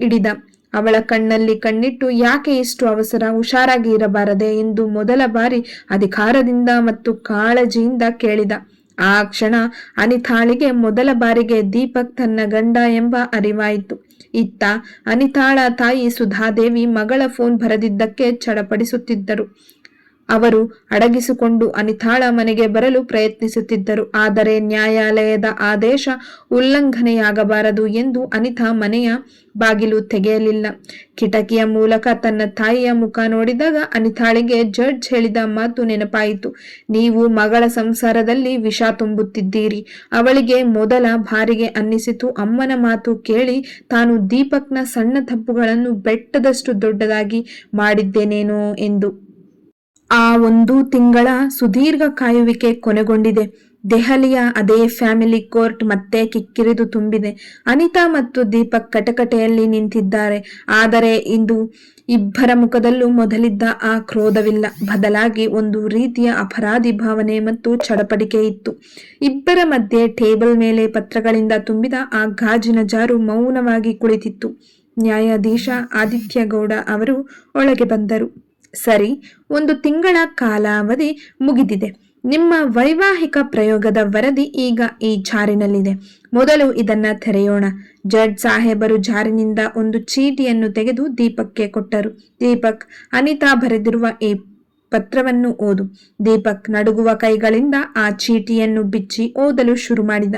ಹಿಡಿದ. ಅವಳ ಕಣ್ಣಲ್ಲಿ ಕಣ್ಣಿಟ್ಟು ಯಾಕೆ ಇಷ್ಟು ಅವಸರ, ಹುಷಾರಾಗಿ ಇರಬಾರದೆ ಎಂದು ಮೊದಲ ಬಾರಿ ಅಧಿಕಾರದಿಂದ ಮತ್ತು ಕಾಳಜಿಯಿಂದ ಕೇಳಿದ. ಆ ಕ್ಷಣ ಅನಿತಾಳಿಗೆ ಮೊದಲ ಬಾರಿಗೆ ದೀಪಕ್ ತನ್ನ ಗಂಡ ಎಂಬ ಅರಿವಾಯಿತು. ಇತ್ತ ಅನಿತಾಳ ತಾಯಿ ಸುಧಾದೇವಿ ಮಗಳ ಫೋನ್ ಬರೆದಿದ್ದಕ್ಕೆ ಚಡಪಡಿಸುತ್ತಿದ್ದರು. ಅವರು ಅಡಗಿಸಿಕೊಂಡು ಅನಿತಾಳ ಮನೆಗೆ ಬರಲು ಪ್ರಯತ್ನಿಸುತ್ತಿದ್ದರು. ಆದರೆ ನ್ಯಾಯಾಲಯದ ಆದೇಶ ಉಲ್ಲಂಘನೆಯಾಗಬಾರದು ಎಂದು ಅನಿತಾ ಮನೆಯ ಬಾಗಿಲು ತೆಗೆಯಲಿಲ್ಲ. ಕಿಟಕಿಯ ಮೂಲಕ ತನ್ನ ತಾಯಿಯ ಮುಖ ನೋಡಿದಾಗ ಅನಿತಾಳಿಗೆ ಜಡ್ಜ್ ಹೇಳಿದ ಮಾತು ನೆನಪಾಯಿತು. ನೀವು ಮಗಳ ಸಂಸಾರದಲ್ಲಿ ವಿಷ ತುಂಬುತ್ತಿದ್ದೀರಿ. ಅವಳಿಗೆ ಮೊದಲ ಬಾರಿಗೆ ಅನ್ನಿಸಿತು. ಅಮ್ಮನ ಮಾತು ಕೇಳಿ ತಾನು ದೀಪಕ್ನ ಸಣ್ಣ ತಪ್ಪುಗಳನ್ನು ಬೆಟ್ಟದಷ್ಟು ದೊಡ್ಡದಾಗಿ ಮಾಡಿದ್ದೇನೇನೋ ಎಂದು. ಆ ಒಂದು ತಿಂಗಳ ಸುದೀರ್ಘ ಕಾಯುವಿಕೆ ಕೊನೆಗೊಂಡಿದೆ. ದೆಹಲಿಯ ಅದೇ ಫ್ಯಾಮಿಲಿ ಕೋರ್ಟ್ ಮತ್ತೆ ಕಿಕ್ಕಿರಿದು ತುಂಬಿದೆ. ಅನಿತಾ ಮತ್ತು ದೀಪಕ್ ಕಟಕಟೆಯಲ್ಲಿ ನಿಂತಿದ್ದಾರೆ. ಆದರೆ ಇಂದು ಇಬ್ಬರ ಮುಖದಲ್ಲೂ ಮೊದಲಿದ್ದ ಆ ಕ್ರೋಧವಿಲ್ಲ. ಬದಲಾಗಿ ಒಂದು ರೀತಿಯ ಅಪರಾಧಿ ಭಾವನೆ ಮತ್ತು ಚಡಪಡಿಕೆ ಇತ್ತು. ಇಬ್ಬರ ಮಧ್ಯೆ ಟೇಬಲ್ ಮೇಲೆ ಪತ್ರಗಳಿಂದ ತುಂಬಿದ ಆ ಗಾಜಿನ ಜಾರು ಮೌನವಾಗಿ ಕುಳಿತಿತ್ತು. ನ್ಯಾಯಾಧೀಶ ಆದಿತ್ಯ ಗೌಡ ಅವರು ಒಳಗೆ ಬಂದರು. ಸರಿ, ಒಂದು ತಿಂಗಳ ಕಾಲಾವಧಿ ಮುಗಿದಿದೆ. ನಿಮ್ಮ ವೈವಾಹಿಕ ಪ್ರಯೋಗದ ವರದಿ ಈಗ ಈ ಜಾರಿನಲ್ಲಿದೆ. ಮೊದಲು ಇದನ್ನ ತೆರೆಯೋಣ. ಜಡ್ ಸಾಹೇಬರು ಜಾರಿನಿಂದ ಒಂದು ಚೀಟಿಯನ್ನು ತೆಗೆದು ದೀಪಕ್ಕೆ ಕೊಟ್ಟರು. ದೀಪಕ್, ಅನಿತಾ ಬರೆದಿರುವ ಈ ಪತ್ರವನ್ನು ಓದು. ದೀಪಕ್ ನಡುಗುವ ಕೈಗಳಿಂದ ಆ ಚೀಟಿಯನ್ನು ಬಿಚ್ಚಿ ಓದಲು ಶುರು ಮಾಡಿದ.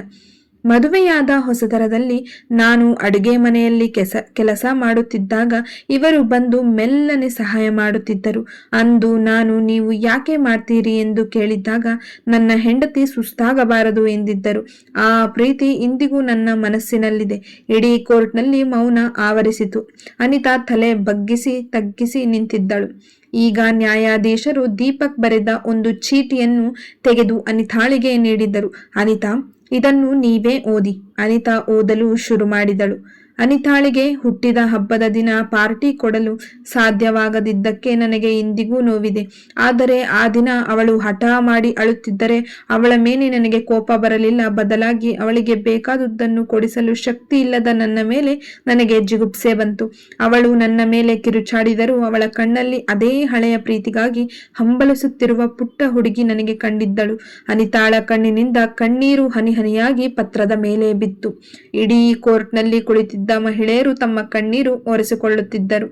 ಮದುವೆಯಾದ ಹೊಸದರದಲ್ಲಿ ನಾನು ಅಡುಗೆ ಮನೆಯಲ್ಲಿ ಕೆಸ, ಕೆಲಸ ಮಾಡುತ್ತಿದ್ದಾಗ ಇವರು ಬಂದು ಮೆಲ್ಲನೆ ಸಹಾಯ ಮಾಡುತ್ತಿದ್ದರು. ಅಂದು ನಾನು ನೀವು ಯಾಕೆ ಮಾಡ್ತೀರಿ ಎಂದು ಕೇಳಿದ್ದಾಗ ನನ್ನ ಹೆಂಡತಿ ಸುಸ್ತಾಗಬಾರದು ಎಂದಿದ್ದರು. ಆ ಪ್ರೀತಿ ಇಂದಿಗೂ ನನ್ನ ಮನಸ್ಸಿನಲ್ಲಿದೆ. ಇಡೀ ಕೋರ್ಟ್ನಲ್ಲಿ ಮೌನ ಆವರಿಸಿತು. ಅನಿತಾ ತಲೆ ಬಗ್ಗಿಸಿ ತಗ್ಗಿಸಿ ನಿಂತಿದ್ದಳು. ಈಗ ನ್ಯಾಯಾಧೀಶರು ದೀಪಕ್ ಬರೆದ ಒಂದು ಚೀಟಿಯನ್ನು ತೆಗೆದು ಅನಿತಾಳಿಗೆ ನೀಡಿದ್ದರು. ಅನಿತಾ ಇದನ್ನು ನೀವೇ ಓದಿ. ಅನಿತಾ ಓದಲು ಶುರು ಮಾಡಿದಳು ಅನಿತಾಳಿಗೆ ಹುಟ್ಟಿದ ಹಬ್ಬದ ದಿನ ಪಾರ್ಟಿ ಕೊಡಲು ಸಾಧ್ಯವಾಗದಿದ್ದಕ್ಕೆ ನನಗೆ ಇಂದಿಗೂ ನೋವಿದೆ. ಆದರೆ ಆ ದಿನ ಅವಳು ಹಠ ಮಾಡಿ ಅಳುತ್ತಿದ್ದರೆ ಅವಳ ಮೇಲೆ ನನಗೆ ಕೋಪ ಬರಲಿಲ್ಲ. ಬದಲಾಗಿ ಅವಳಿಗೆ ಬೇಕಾದುದನ್ನು ಕೊಡಿಸಲು ಶಕ್ತಿ ಇಲ್ಲದ ನನ್ನ ಮೇಲೆ ನನಗೆ ಜಿಗುಪ್ಸೆ ಬಂತು. ಅವಳು ನನ್ನ ಮೇಲೆ ಕಿರುಚಾಡಿದರೂ ಅವಳ ಕಣ್ಣಲ್ಲಿ ಅದೇ ಹಳೆಯ ಪ್ರೀತಿಗಾಗಿ ಹಂಬಲಿಸುತ್ತಿರುವ ಪುಟ್ಟ ಹುಡುಗಿ ನನಗೆ ಕಂಡಿದ್ದಳು. ಅನಿತಾಳ ಕಣ್ಣಿನಿಂದ ಕಣ್ಣೀರು ಹನಿಹನಿಯಾಗಿ ಪತ್ರದ ಮೇಲೆ ಬಿತ್ತು. ಇಡೀ ಕೋರ್ಟ್ನಲ್ಲಿ ಕುಳಿತಿದ್ದ ಇದ್ದ ಮಹಿಳೆಯರು ತಮ್ಮ ಕಣ್ಣೀರು ಒರೆಸಿಕೊಳ್ಳುತ್ತಿದ್ದರು.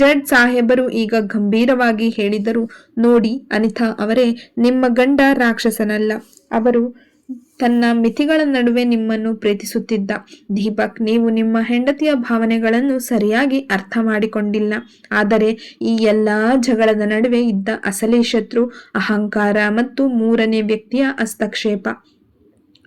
ಜಡ್ ಸಾಹೇಬರು ಈಗ ಗಂಭೀರವಾಗಿ ಹೇಳಿದರು, ನೋಡಿ ಅನಿತಾ ಅವರೇ, ನಿಮ್ಮ ಗಂಡ ರಾಕ್ಷಸನಲ್ಲ. ಅವರು ತನ್ನ ಮಿತಿಗಳ ನಡುವೆ ನಿಮ್ಮನ್ನು ಪ್ರೀತಿಸುತ್ತಿದ್ದ. ದೀಪಕ್, ನೀವು ನಿಮ್ಮ ಹೆಂಡತಿಯ ಭಾವನೆಗಳನ್ನು ಸರಿಯಾಗಿ ಅರ್ಥ ಮಾಡಿಕೊಂಡಿಲ್ಲ. ಆದರೆ ಈ ಎಲ್ಲಾ ಜಗಳದ ನಡುವೆ ಇದ್ದ ಅಸಲಿ ಶತ್ರು, ಅಹಂಕಾರ ಮತ್ತು ಮೂರನೇ ವ್ಯಕ್ತಿಯ ಹಸ್ತಕ್ಷೇಪ.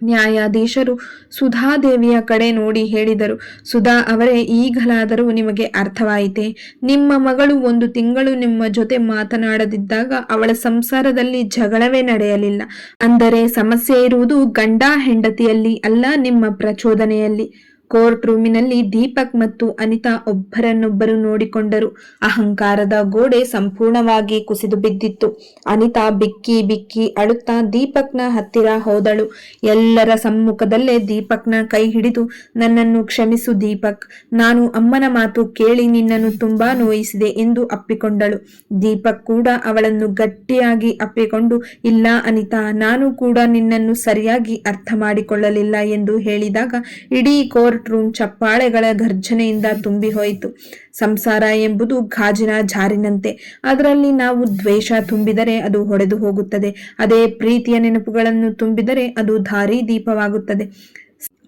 ನ್ಯಾಯಾಧೀಶರು ಸುಧಾದೇವಿಯ ಕಡೆ ನೋಡಿ ಹೇಳಿದರು. ಸುಧಾ ಅವರೇ, ಈಗಲಾದರೂ ನಿಮಗೆ ಅರ್ಥವಾಯಿತೆ? ನಿಮ್ಮ ಮಗಳು ಒಂದು ತಿಂಗಳು ನಿಮ್ಮ ಜೊತೆ ಮಾತನಾಡದಿದ್ದಾಗ ಅವಳ ಸಂಸಾರದಲ್ಲಿ ಜಗಳವೇ ನಡೆಯಲಿಲ್ಲ. ಅಂದರೆ ಸಮಸ್ಯೆ ಇರುವುದು ಗಂಡ ಹೆಂಡತಿಯಲ್ಲಿ ಅಲ್ಲ, ನಿಮ್ಮ ಪ್ರಚೋದನೆಯಲ್ಲಿ. ಕೋರ್ಟ್ ರೂಮಿನಲ್ಲಿ ದೀಪಕ್ ಮತ್ತು ಅನಿತಾ ಒಬ್ಬರನ್ನೊಬ್ಬರು ನೋಡಿಕೊಂಡರು. ಅಹಂಕಾರದ ಗೋಡೆ ಸಂಪೂರ್ಣವಾಗಿ ಕುಸಿದು ಬಿದ್ದಿತ್ತು. ಅನಿತಾ ಬಿಕ್ಕಿ ಬಿಕ್ಕಿ ಅಳುತ್ತಾ ದೀಪಕ್ನ ಹತ್ತಿರ ಹೋದಳು. ಎಲ್ಲರ ಸಮ್ಮುಖದಲ್ಲೇ ದೀಪಕ್ನ ಕೈ ಹಿಡಿದು, ನನ್ನನ್ನು ಕ್ಷಮಿಸು ದೀಪಕ್. ನಾನು ಅಮ್ಮನ ಮಾತು ಕೇಳಿ ನಿನ್ನನ್ನು ತುಂಬಾ ನೋಯಿಸಿದೆ ಎಂದು ಅಪ್ಪಿಕೊಂಡಳು. ದೀಪಕ್ ಕೂಡ ಅವಳನ್ನು ಗಟ್ಟಿಯಾಗಿ ಅಪ್ಪಿಕೊಂಡು, ಇಲ್ಲ ಅನಿತಾ, ನಾನು ಕೂಡ ನಿನ್ನನ್ನು ಸರಿಯಾಗಿ ಅರ್ಥ ಮಾಡಿಕೊಳ್ಳಲಿಲ್ಲ ಎಂದು ಹೇಳಿದಾಗ, ಇಡೀ ಕೋರ್ಟ್ ರೂಮ್ ಚಪ್ಪಾಳೆಗಳ ಘರ್ಜನೆಯಿಂದ ತುಂಬಿ ಹೋಯಿತು. ಸಂಸಾರ ಎಂಬುದು ಗಾಜಿನ ಜಾರಿನಂತೆ. ಅದರಲ್ಲಿ ನಾವು ದ್ವೇಷ ತುಂಬಿದರೆ ಅದು ಹೊಡೆದು ಹೋಗುತ್ತದೆ. ಅದೇ ಪ್ರೀತಿಯ ನೆನಪುಗಳನ್ನು ತುಂಬಿದರೆ ಅದು ದಾರಿ ದೀಪವಾಗುತ್ತದೆ.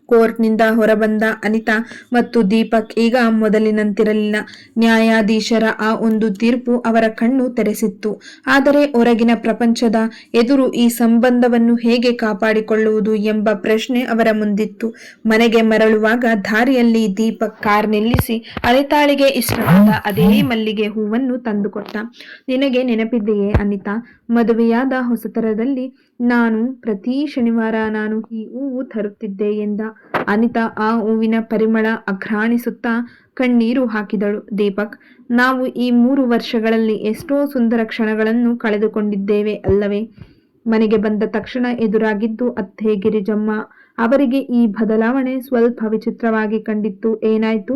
ಕೋರ್ಟ್ನಿಂದ ಹೊರಬಂದ ಅನಿತಾ ಮತ್ತು ದೀಪಕ್ ಈಗ ಮೊದಲಿನಂತಿರಲಿಲ್ಲ. ನ್ಯಾಯಾಧೀಶರ ಆ ಒಂದು ತೀರ್ಪು ಅವರ ಕಣ್ಣು ತೆರೆಸಿತ್ತು. ಆದರೆ ಹೊರಗಿನ ಪ್ರಪಂಚದ ಎದುರು ಈ ಸಂಬಂಧವನ್ನು ಹೇಗೆ ಕಾಪಾಡಿಕೊಳ್ಳುವುದು ಎಂಬ ಪ್ರಶ್ನೆ ಅವರ ಮುಂದಿತ್ತು. ಮನೆಗೆ ಮರಳುವಾಗ ದಾರಿಯಲ್ಲಿ ದೀಪಕ್ ಕಾರ್ ನಿಲ್ಲಿಸಿ ಅನಿತಾಳಿಗೆ ಇಷ್ಟವಾದ ಅದೇ ಮಲ್ಲಿಗೆ ಹೂವನ್ನು ತಂದುಕೊಟ್ಟ. ನಿನಗೆ ನೆನಪಿದೆಯೇ ಅನಿತಾ? ಮದುವೆಯಾದ ಹೊಸತರದಲ್ಲಿ ನಾನು ಪ್ರತಿ ಶನಿವಾರ ನಾನು ಈ ಹೂವು ತರುತ್ತಿದ್ದೆ ಎಂದ ಅನಿತಾ ಆ ಹೂವಿನ ಪರಿಮಳ ಅಘ್ರಾಣಿಸುತ್ತಾ ಕಣ್ಣೀರು ಹಾಕಿದಳು. ದೀಪಕ್, ನಾವು ಈ ಮೂರು ವರ್ಷಗಳಲ್ಲಿ ಎಷ್ಟೋ ಸುಂದರ ಕ್ಷಣಗಳನ್ನು ಕಳೆದುಕೊಂಡಿದ್ದೇವೆ ಅಲ್ಲವೇ? ಮನೆಗೆ ಬಂದ ತಕ್ಷಣ ಎದುರಾಗಿದ್ದು ಅತ್ತೆ ಗಿರಿಜಮ್ಮ ಅವರಿಗೆ ಈ ಬದಲಾವಣೆ ಸ್ವಲ್ಪ ವಿಚಿತ್ರವಾಗಿ ಕಂಡಿತ್ತು. ಏನಾಯ್ತು?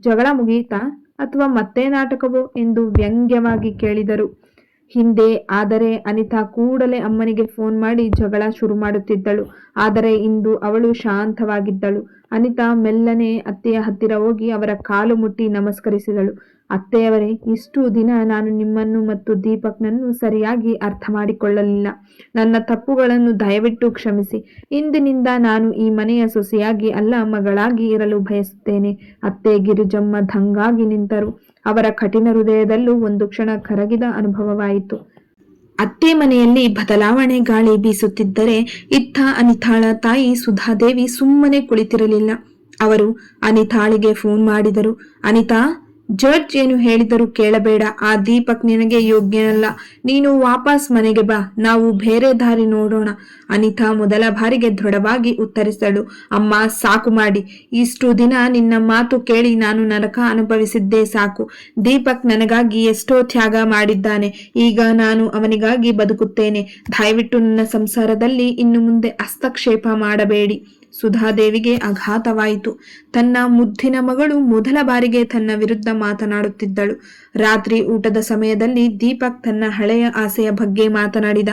ಜಗಳ ಮುಗಿಯಿತಾ ಅಥವಾ ಮತ್ತೆ ನಾಟಕವೋ ಎಂದು ವ್ಯಂಗ್ಯವಾಗಿ ಕೇಳಿದರು. ಹಿಂದೆ ಆದರೆ ಅನಿತಾ ಕೂಡಲೇ ಅಮ್ಮನಿಗೆ ಫೋನ್ ಮಾಡಿ ಜಗಳ ಶುರು ಮಾಡುತ್ತಿದ್ದಳು. ಆದರೆ ಇಂದು ಅವಳು ಶಾಂತವಾಗಿದ್ದಳು. ಅನಿತಾ ಮೆಲ್ಲನೆ ಅತ್ತೆಯ ಹತ್ತಿರ ಹೋಗಿ ಅವರ ಕಾಲು ಮುಟ್ಟಿ ನಮಸ್ಕರಿಸಿದಳು. ಅತ್ತೆಯವರೇ, ಇಷ್ಟು ದಿನ ನಾನು ನಿಮ್ಮನ್ನು ಮತ್ತು ದೀಪಕ್ನನ್ನು ಸರಿಯಾಗಿ ಅರ್ಥ ಮಾಡಿಕೊಳ್ಳಲಿಲ್ಲ. ನನ್ನ ತಪ್ಪುಗಳನ್ನು ದಯವಿಟ್ಟು ಕ್ಷಮಿಸಿ. ಇಂದಿನಿಂದ ನಾನು ಈ ಮನೆಯ ಸೊಸೆಯಾಗಿ ಅಲ್ಲ, ಮಗಳಾಗಿ ಇರಲು ಬಯಸುತ್ತೇನೆ. ಅತ್ತೆ ಗಿರಿಜಮ್ಮ ದಂಗಾಗಿ ನಿಂತರು. ಅವರ ಕಠಿಣ ಹೃದಯದಲ್ಲೂ ಒಂದು ಕ್ಷಣ ಕರಗಿದ ಅನುಭವವಾಯಿತು. ಅತ್ತೆ ಮನೆಯಲ್ಲಿ ಬದಲಾವಣೆ ಗಾಳಿ ಬೀಸುತ್ತಿದ್ದರೆ ಇತ್ತ ಅನಿತಾಳ ತಾಯಿ ಸುಧಾದೇವಿ ಸುಮ್ಮನೆ ಕುಳಿತಿರಲಿಲ್ಲ. ಅವರು, ಅನಿತಾಳಿಗೆ ಫೋನ್ ಮಾಡಿದರು. ಅನಿತಾ ಜಡ್ಜ್ ಏನು ಹೇಳಿದರೂ ಕೇಳಬೇಡ. ಆ ದೀಪಕ್ ನಿನಗೆ ಯೋಗ್ಯನಲ್ಲ. ನೀನು ವಾಪಸ್ ಮನೆಗೆ ಬಾ. ನಾವು ಬೇರೆ ದಾರಿ ನೋಡೋಣ. ಅನಿತಾ ಮೊದಲ ಬಾರಿಗೆ ದೃಢವಾಗಿ ಉತ್ತರಿಸಳು ಅಮ್ಮ, ಸಾಕು ಮಾಡಿ. ಇಷ್ಟು ದಿನ ನಿನ್ನ ಮಾತು ಕೇಳಿ ನಾನು ನರಕ ಅನುಭವಿಸಿದ್ದೇ ಸಾಕು. ದೀಪಕ್ ನನಗಾಗಿ ಎಷ್ಟೋ ತ್ಯಾಗ ಮಾಡಿದ್ದಾನೆ. ಈಗ ನಾನು ಅವನಿಗಾಗಿ ಬದುಕುತ್ತೇನೆ. ದಯವಿಟ್ಟು ನನ್ನ ಸಂಸಾರದಲ್ಲಿ ಇನ್ನು ಮುಂದೆ ಹಸ್ತಕ್ಷೇಪ ಮಾಡಬೇಡಿ. ಸುಧಾದೇವಿಗೆ ಆಘಾತವಾಯಿತು. ತನ್ನ ಮುದ್ದಿನ ಮಗಳು ಮೊದಲ ಬಾರಿಗೆ ತನ್ನ ವಿರುದ್ಧ ಮಾತನಾಡುತ್ತಿದ್ದಳು. ರಾತ್ರಿ ಊಟದ ಸಮಯದಲ್ಲಿ ದೀಪಕ್ ತನ್ನ ಹಳೆಯ ಆಸೆಯ ಬಗ್ಗೆ ಮಾತನಾಡಿದ.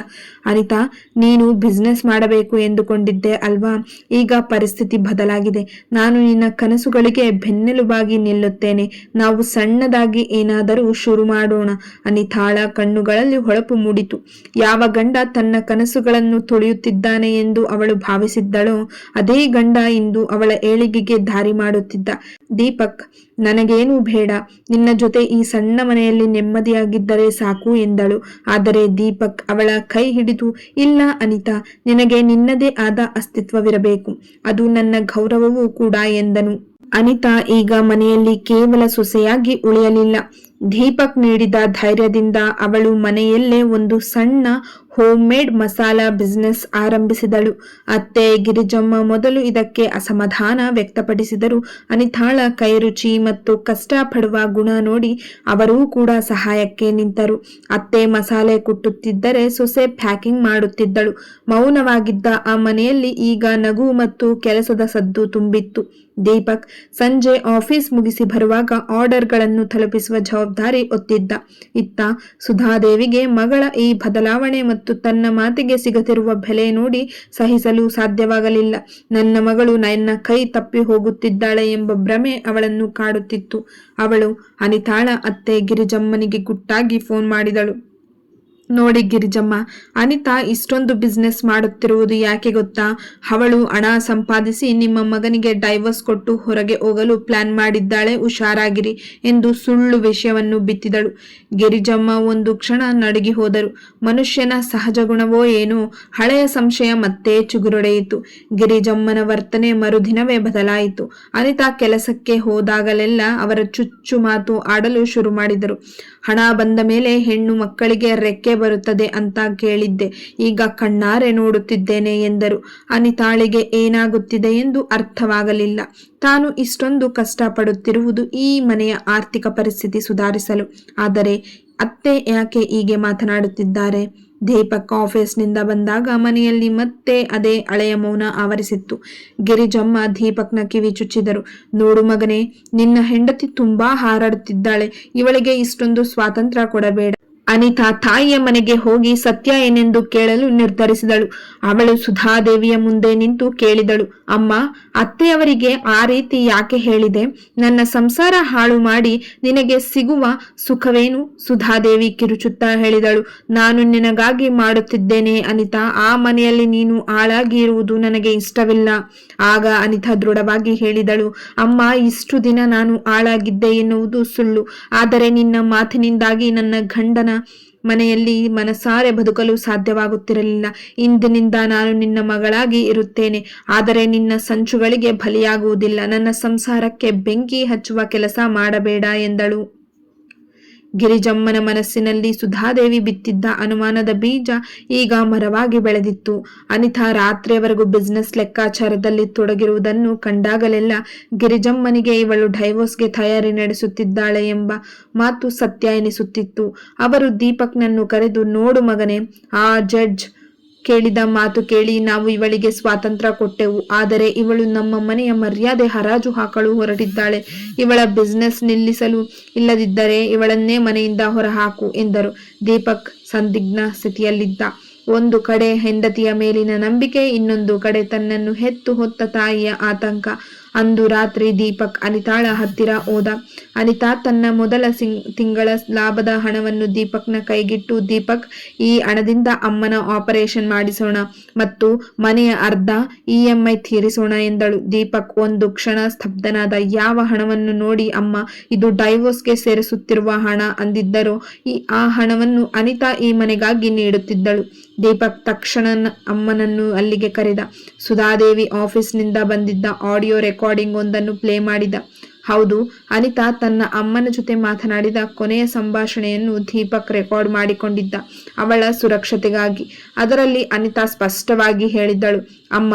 ಅನಿತಾ ನೀನು ಬಿಸ್ನೆಸ್ ಮಾಡಬೇಕು ಎಂದುಕೊಂಡಿದ್ದೆ ಅಲ್ವಾ? ಈಗ ಪರಿಸ್ಥಿತಿ ಬದಲಾಗಿದೆ. ನಾನು ನಿನ್ನ ಕನಸುಗಳಿಗೆ ಬೆನ್ನೆಲುಬಾಗಿ ನಿಲ್ಲುತ್ತೇನೆ. ನಾವು ಸಣ್ಣದಾಗಿ ಏನಾದರೂ ಶುರು ಮಾಡೋಣ. ಅನಿತಾಳ ಕಣ್ಣುಗಳಲ್ಲಿ ಹೊಳಪು ಮೂಡಿತು. ಯಾವ ಗಂಡ ತನ್ನ ಕನಸುಗಳನ್ನು ತುಳಿಯುತ್ತಿದ್ದಾನೆ ಎಂದು ಅವಳು ಭಾವಿಸಿದ್ದಳೋ, ಅದೇ ಗಂಡ ಇಂದು ಅವಳ ಏಳಿಗೆಗೆ ದಾರಿ ಮಾಡುತ್ತಿದ್ದ. ದೀಪಕ್, ನನಗೇನು ಬೇಡ. ನಿನ್ನ ಜೊತೆ ಈ ಸಣ್ಣ ಮನೆಯಲ್ಲಿ ನೆಮ್ಮದಿಯಾಗಿದ್ದರೆ ಸಾಕು ಎಂದಳು. ಆದರೆ ದೀಪಕ್ ಅವಳ ಕೈ ಹಿಡಿದು, ಇಲ್ಲ ಅನಿತಾ, ನಿನಗೆ ನಿನ್ನದೇ ಆದ ಅಸ್ತಿತ್ವವಿರಬೇಕು. ಅದು ನನ್ನ ಗೌರವವೂ ಕೂಡ ಎಂದನು. ಅನಿತಾ ಈಗ ಮನೆಯಲ್ಲಿ ಕೇವಲ ಸೊಸೆಯಾಗಿ ಉಳಿಯಲಿಲ್ಲ. ದೀಪಕ್ ನೀಡಿದ ಧೈರ್ಯದಿಂದ ಅವಳು ಮನೆಯಲ್ಲೇ ಒಂದು ಸಣ್ಣ ಹೋಮ್ ಮೇಡ್ ಮಸಾಲಾ ಬಿಸಿನೆಸ್ ಆರಂಭಿಸಿದಳು. ಅತ್ತೆ, ಗಿರಿಜಮ್ಮ ಮೊದಲು ಇದಕ್ಕೆ ಅಸಮಾಧಾನ ವ್ಯಕ್ತಪಡಿಸಿದರು. ಅನಿತಾಳ ಕೈರುಚಿ ಮತ್ತು ಕಷ್ಟಪಡುವ ಗುಣ ನೋಡಿ ಅವರೂ ಕೂಡ ಸಹಾಯಕ್ಕೆ ನಿಂತರು. ಅತ್ತೆ ಮಸಾಲೆ ಕುಟ್ಟುತ್ತಿದ್ದರೆ ಸೊಸೆ ಪ್ಯಾಕಿಂಗ್ ಮಾಡುತ್ತಿದ್ದಳು. ಮೌನವಾಗಿದ್ದ ಆ ಮನೆಯಲ್ಲಿ ಈಗ ನಗು ಮತ್ತು ಕೆಲಸದ ಸದ್ದು ತುಂಬಿತ್ತು. ದೀಪಕ್ ಸಂಜೆ ಆಫೀಸ್ ಮುಗಿಸಿ ಬರುವಾಗ ಆರ್ಡರ್ಗಳನ್ನು ತಲುಪಿಸುವ ಜವಾಬ್ದಾರಿ ಒತ್ತಿದ್ದ ಇತ್ತ ಸುಧಾದೇವಿಗೆ ಮಗಳ ಈ ಬದಲಾವಣೆ ಮತ್ತು ತನ್ನ ಮಾತಿಗೆ ಸಿಗತಿರುವ ಬೆಲೆ ನೋಡಿ ಸಹಿಸಲು ಸಾಧ್ಯವಾಗಲಿಲ್ಲ. ನನ್ನ ಮಗಳು ನನ್ನ ಕೈ ತಪ್ಪಿ ಹೋಗುತ್ತಿದ್ದಾಳೆ ಎಂಬ ಭ್ರಮೆ ಅವಳನ್ನು ಕಾಡುತ್ತಿತ್ತು. ಅವಳು ಅನಿತಾಳ ಅತ್ತೆ ಗಿರಿಜಮ್ಮನಿಗೆ ಗುಟ್ಟಾಗಿ ಫೋನ್ ಮಾಡಿದಳು. ನೋಡಿ ಗಿರಿಜಮ್ಮ, ಅನಿತಾ ಇಷ್ಟೊಂದು ಬಿಸ್ನೆಸ್ ಮಾಡುತ್ತಿರುವುದು ಯಾಕೆ ಗೊತ್ತಾ? ಅವಳು ಹಣ ಸಂಪಾದಿಸಿ ನಿಮ್ಮ ಮಗನಿಗೆ ಡೈವರ್ಸ್ ಕೊಟ್ಟು ಹೊರಗೆ ಹೋಗಲು ಪ್ಲಾನ್ ಮಾಡಿದ್ದಾಳೆ, ಹುಷಾರಾಗಿರಿ ಎಂದು ಸುಳ್ಳು ವಿಷಯವನ್ನು ಬಿತ್ತಿದಳು. ಗಿರಿಜಮ್ಮ ಒಂದು ಕ್ಷಣ ನಡುಗಿ ಹೋದರು. ಮನುಷ್ಯನ ಸಹಜ ಗುಣವೋ ಏನೋ, ಹಳೆಯ ಸಂಶಯ ಮತ್ತೆ ಚುಗುರೊಡೆಯಿತು. ಗಿರಿಜಮ್ಮನ ವರ್ತನೆ ಮರುದಿನವೇ ಬದಲಾಯಿತು. ಅನಿತಾ ಕೆಲಸಕ್ಕೆ ಹೋದಾಗಲೆಲ್ಲ ಅವರ ಚುಚ್ಚು ಮಾತು ಆಡಲು ಶುರು ಮಾಡಿದರು. ಹಣ ಬಂದ ಮೇಲೆ ಹೆಣ್ಣು ಮಕ್ಕಳಿಗೆ ರೆಕ್ಕೆ ಬರುತ್ತದೆ ಅಂತ ಕೇಳಿದ್ದೆ. ಈಗ ಕಣ್ಣಾರೆ ನೋಡುತ್ತಿದ್ದೇನೆ ಎಂದರು. ಅನಿತಾಳಿಗೆ ಏನಾಗುತ್ತಿದೆ ಎಂದು ಅರ್ಥವಾಗಲಿಲ್ಲ. ತಾನು ಇಷ್ಟೊಂದು ಕಷ್ಟಪಡುತ್ತಿರುವುದು ಈ ಮನೆಯ ಆರ್ಥಿಕ ಪರಿಸ್ಥಿತಿ ಸುಧಾರಿಸಲು. ಆದರೆ ಅತ್ತೆ ಯಾಕೆ ಹೀಗೆ ಮಾತನಾಡುತ್ತಿದ್ದಾರೆ? ದೀಪಕ್ ಆಫೀಸ್ನಿಂದ ಬಂದಾಗ ಮನೆಯಲ್ಲಿ ಮತ್ತೆ ಅದೇ ಹಳೆಯ ಮೌನ ಆವರಿಸಿತ್ತು. ಗಿರಿಜಮ್ಮ ದೀಪಕ್ನ ಕಿವಿ ಚುಚ್ಚಿದರು. ನೋಡು ಮಗನೇ, ನಿನ್ನ ಹೆಂಡತಿ ತುಂಬಾ ಹಾರಾಡುತ್ತಿದ್ದಾಳೆ. ಇವಳಿಗೆ ಇಷ್ಟೊಂದು ಸ್ವಾತಂತ್ರ್ಯ ಕೊಡಬೇಡ. ಅನಿತಾ ತಾಯಿಯ ಮನೆಗೆ ಹೋಗಿ ಸತ್ಯ ಏನೆಂದು ಕೇಳಲು ನಿರ್ಧರಿಸಿದಳು. ಅವಳು ಸುಧಾದೇವಿಯ ಮುಂದೆ ನಿಂತು ಕೇಳಿದಳು. ಅಮ್ಮ, ಅತ್ತೆಯವರಿಗೆ ಆ ರೀತಿ ಯಾಕೆ ಹೇಳಿದೆ? ನನ್ನ ಸಂಸಾರ ಹಾಳು ಮಾಡಿ ನಿನಗೆ ಸಿಗುವ ಸುಖವೇನು? ಸುಧಾದೇವಿ ಕಿರುಚುತ್ತಾ ಹೇಳಿದಳು. ನಾನು ನಿನಗಾಗಿ ಮಾಡುತ್ತಿದ್ದೇನೆ ಅನಿತಾ. ಆ ಮನೆಯಲ್ಲಿ ನೀನು ಹಾಳಾಗಿ ಇರುವುದು ನನಗೆ ಇಷ್ಟವಿಲ್ಲ. ಆಗ ಅನಿತಾ ದೃಢವಾಗಿ ಹೇಳಿದಳು. ಅಮ್ಮ, ಇಷ್ಟು ದಿನ ನಾನು ಹಾಳಾಗಿದ್ದೆ ಎನ್ನುವುದು ಸುಳ್ಳು. ಆದರೆ ನಿನ್ನ ಮಾತಿನಿಂದಾಗಿ ನನ್ನ ಗಂಡನ ಮನೆಯಲ್ಲಿ ಮನಸಾರೆ ಬದುಕಲು ಸಾಧ್ಯವಾಗುತ್ತಿರಲಿಲ್ಲ. ಇಂದಿನಿಂದ ನಾನು ನಿನ್ನ ಮಗಳಾಗಿ ಇರುತ್ತೇನೆ. ಆದರೆ ನಿನ್ನ ಸಂಚುಗಳಿಗೆ ಬಲಿಯಾಗುವುದಿಲ್ಲ. ನನ್ನ ಸಂಸಾರಕ್ಕೆ ಬೆಂಕಿ ಹಚ್ಚುವ ಕೆಲಸ ಮಾಡಬೇಡ ಎಂದಳು. ಗಿರಿಜಮ್ಮನ ಮನಸ್ಸಿನಲ್ಲಿ ಸುಧಾದೇವಿ ಬಿತ್ತಿದ್ದ ಅನುಮಾನದ ಬೀಜ ಈಗ ಮರವಾಗಿ ಬೆಳೆದಿತ್ತು. ಅನಿತಾ ರಾತ್ರಿಯವರೆಗೂ ಬಿಸ್ನೆಸ್ ಲೆಕ್ಕಾಚಾರದಲ್ಲಿ ತೊಡಗಿರುವುದನ್ನು ಕಂಡಾಗಲೆಲ್ಲ ಗಿರಿಜಮ್ಮನಿಗೆ ಇವಳು ಡೈವೋರ್ಸ್ಗೆ ತಯಾರಿ ನಡೆಸುತ್ತಿದ್ದಾಳೆ ಎಂಬ ಮಾತು ಸತ್ಯ ಎನಿಸುತ್ತಿತ್ತು. ಅವರು ದೀಪಕ್ನನ್ನು ಕರೆದು, ನೋಡು ಮಗನೇ, ಆ ಜಡ್ಜ್ ಕೇಳಿದ ಮಾತು ಕೇಳಿ ನಾವು ಇವಳಿಗೆ ಸ್ವಾತಂತ್ರ್ಯ ಕೊಟ್ಟೆವು. ಆದರೆ ಇವಳು ನಮ್ಮ ಮನೆಯ ಮರ್ಯಾದೆ ಹರಾಜು ಹಾಕಲು ಹೊರಟಿದ್ದಾಳೆ. ಇವಳ ಬಿಸ್ನೆಸ್ ನಿಲ್ಲಿಸಲು ಇಲ್ಲದಿದ್ದರೆ ಇವಳನ್ನೇ ಮನೆಯಿಂದ ಹೊರಹಾಕು ಎಂದರು. ದೀಪಕ್ ಸಂದಿಗ್ನ ಸ್ಥಿತಿಯಲ್ಲಿದ್ದ. ಒಂದು ಕಡೆ ಹೆಂಡತಿಯ ಮೇಲಿನ ನಂಬಿಕೆ, ಇನ್ನೊಂದು ಕಡೆ ತನ್ನನ್ನು ಹೆತ್ತು ಹೊತ್ತ ತಾಯಿಯ ಆತಂಕ. ಅಂದು ರಾತ್ರಿ ದೀಪಕ್ ಅನಿತಾಳ ಹತ್ತಿರ ಹೋದ. ಅನಿತಾ ತನ್ನ ಮೊದಲ ತಿಂಗಳ ಲಾಭದ ಹಣವನ್ನು ದೀಪಕ್ನ ಕೈಗಿಟ್ಟು, ದೀಪಕ್ ಈ ಹಣದಿಂದ ಅಮ್ಮನ ಆಪರೇಷನ್ ಮಾಡಿಸೋಣ ಮತ್ತು ಮನೆಯ ಅರ್ಧ ಇ ಎಂ ಐ ತೀರಿಸೋಣ ಎಂದಳು. ದೀಪಕ್ ಒಂದು ಕ್ಷಣ ಸ್ತಬ್ಧನಾದ, ಯಾವ ಹಣವನ್ನು ನೋಡಿ ಅಮ್ಮ ಇದು ಡೈವೋರ್ಸ್ಗೆ ಸೇರಿಸುತ್ತಿರುವ ಹಣ ಅಂದಿದ್ದರೋ, ಈ, ಆ ಹಣವನ್ನು ಅನಿತಾ ಈ ಮನೆಗಾಗಿ ನೀಡುತ್ತಿದ್ದಳು. ದೀಪಕ್ ತಕ್ಷಣ ಅಮ್ಮನನ್ನು ಅಲ್ಲಿಗೆ ಕರೆದ. ಸುಧಾದೇವಿ ಆಫೀಸ್ನಿಂದ ಬಂದಿದ್ದ ಆಡಿಯೋ ರೆಕಾರ್ಡಿಂಗ್ ಒಂದನ್ನು ಪ್ಲೇ ಮಾಡಿದ. ಹೌದು, ಅನಿತಾ ತನ್ನ ಅಮ್ಮನ ಜೊತೆ ಮಾತನಾಡಿದ ಕೊನೆಯ ಸಂಭಾಷಣೆಯನ್ನು ದೀಪಕ್ ರೆಕಾರ್ಡ್ ಮಾಡಿಕೊಂಡಿದ್ದ ಅವಳ ಸುರಕ್ಷತೆಗಾಗಿ. ಅದರಲ್ಲಿ ಅನಿತಾ ಸ್ಪಷ್ಟವಾಗಿ ಹೇಳಿದ್ದಳು, ಅಮ್ಮ,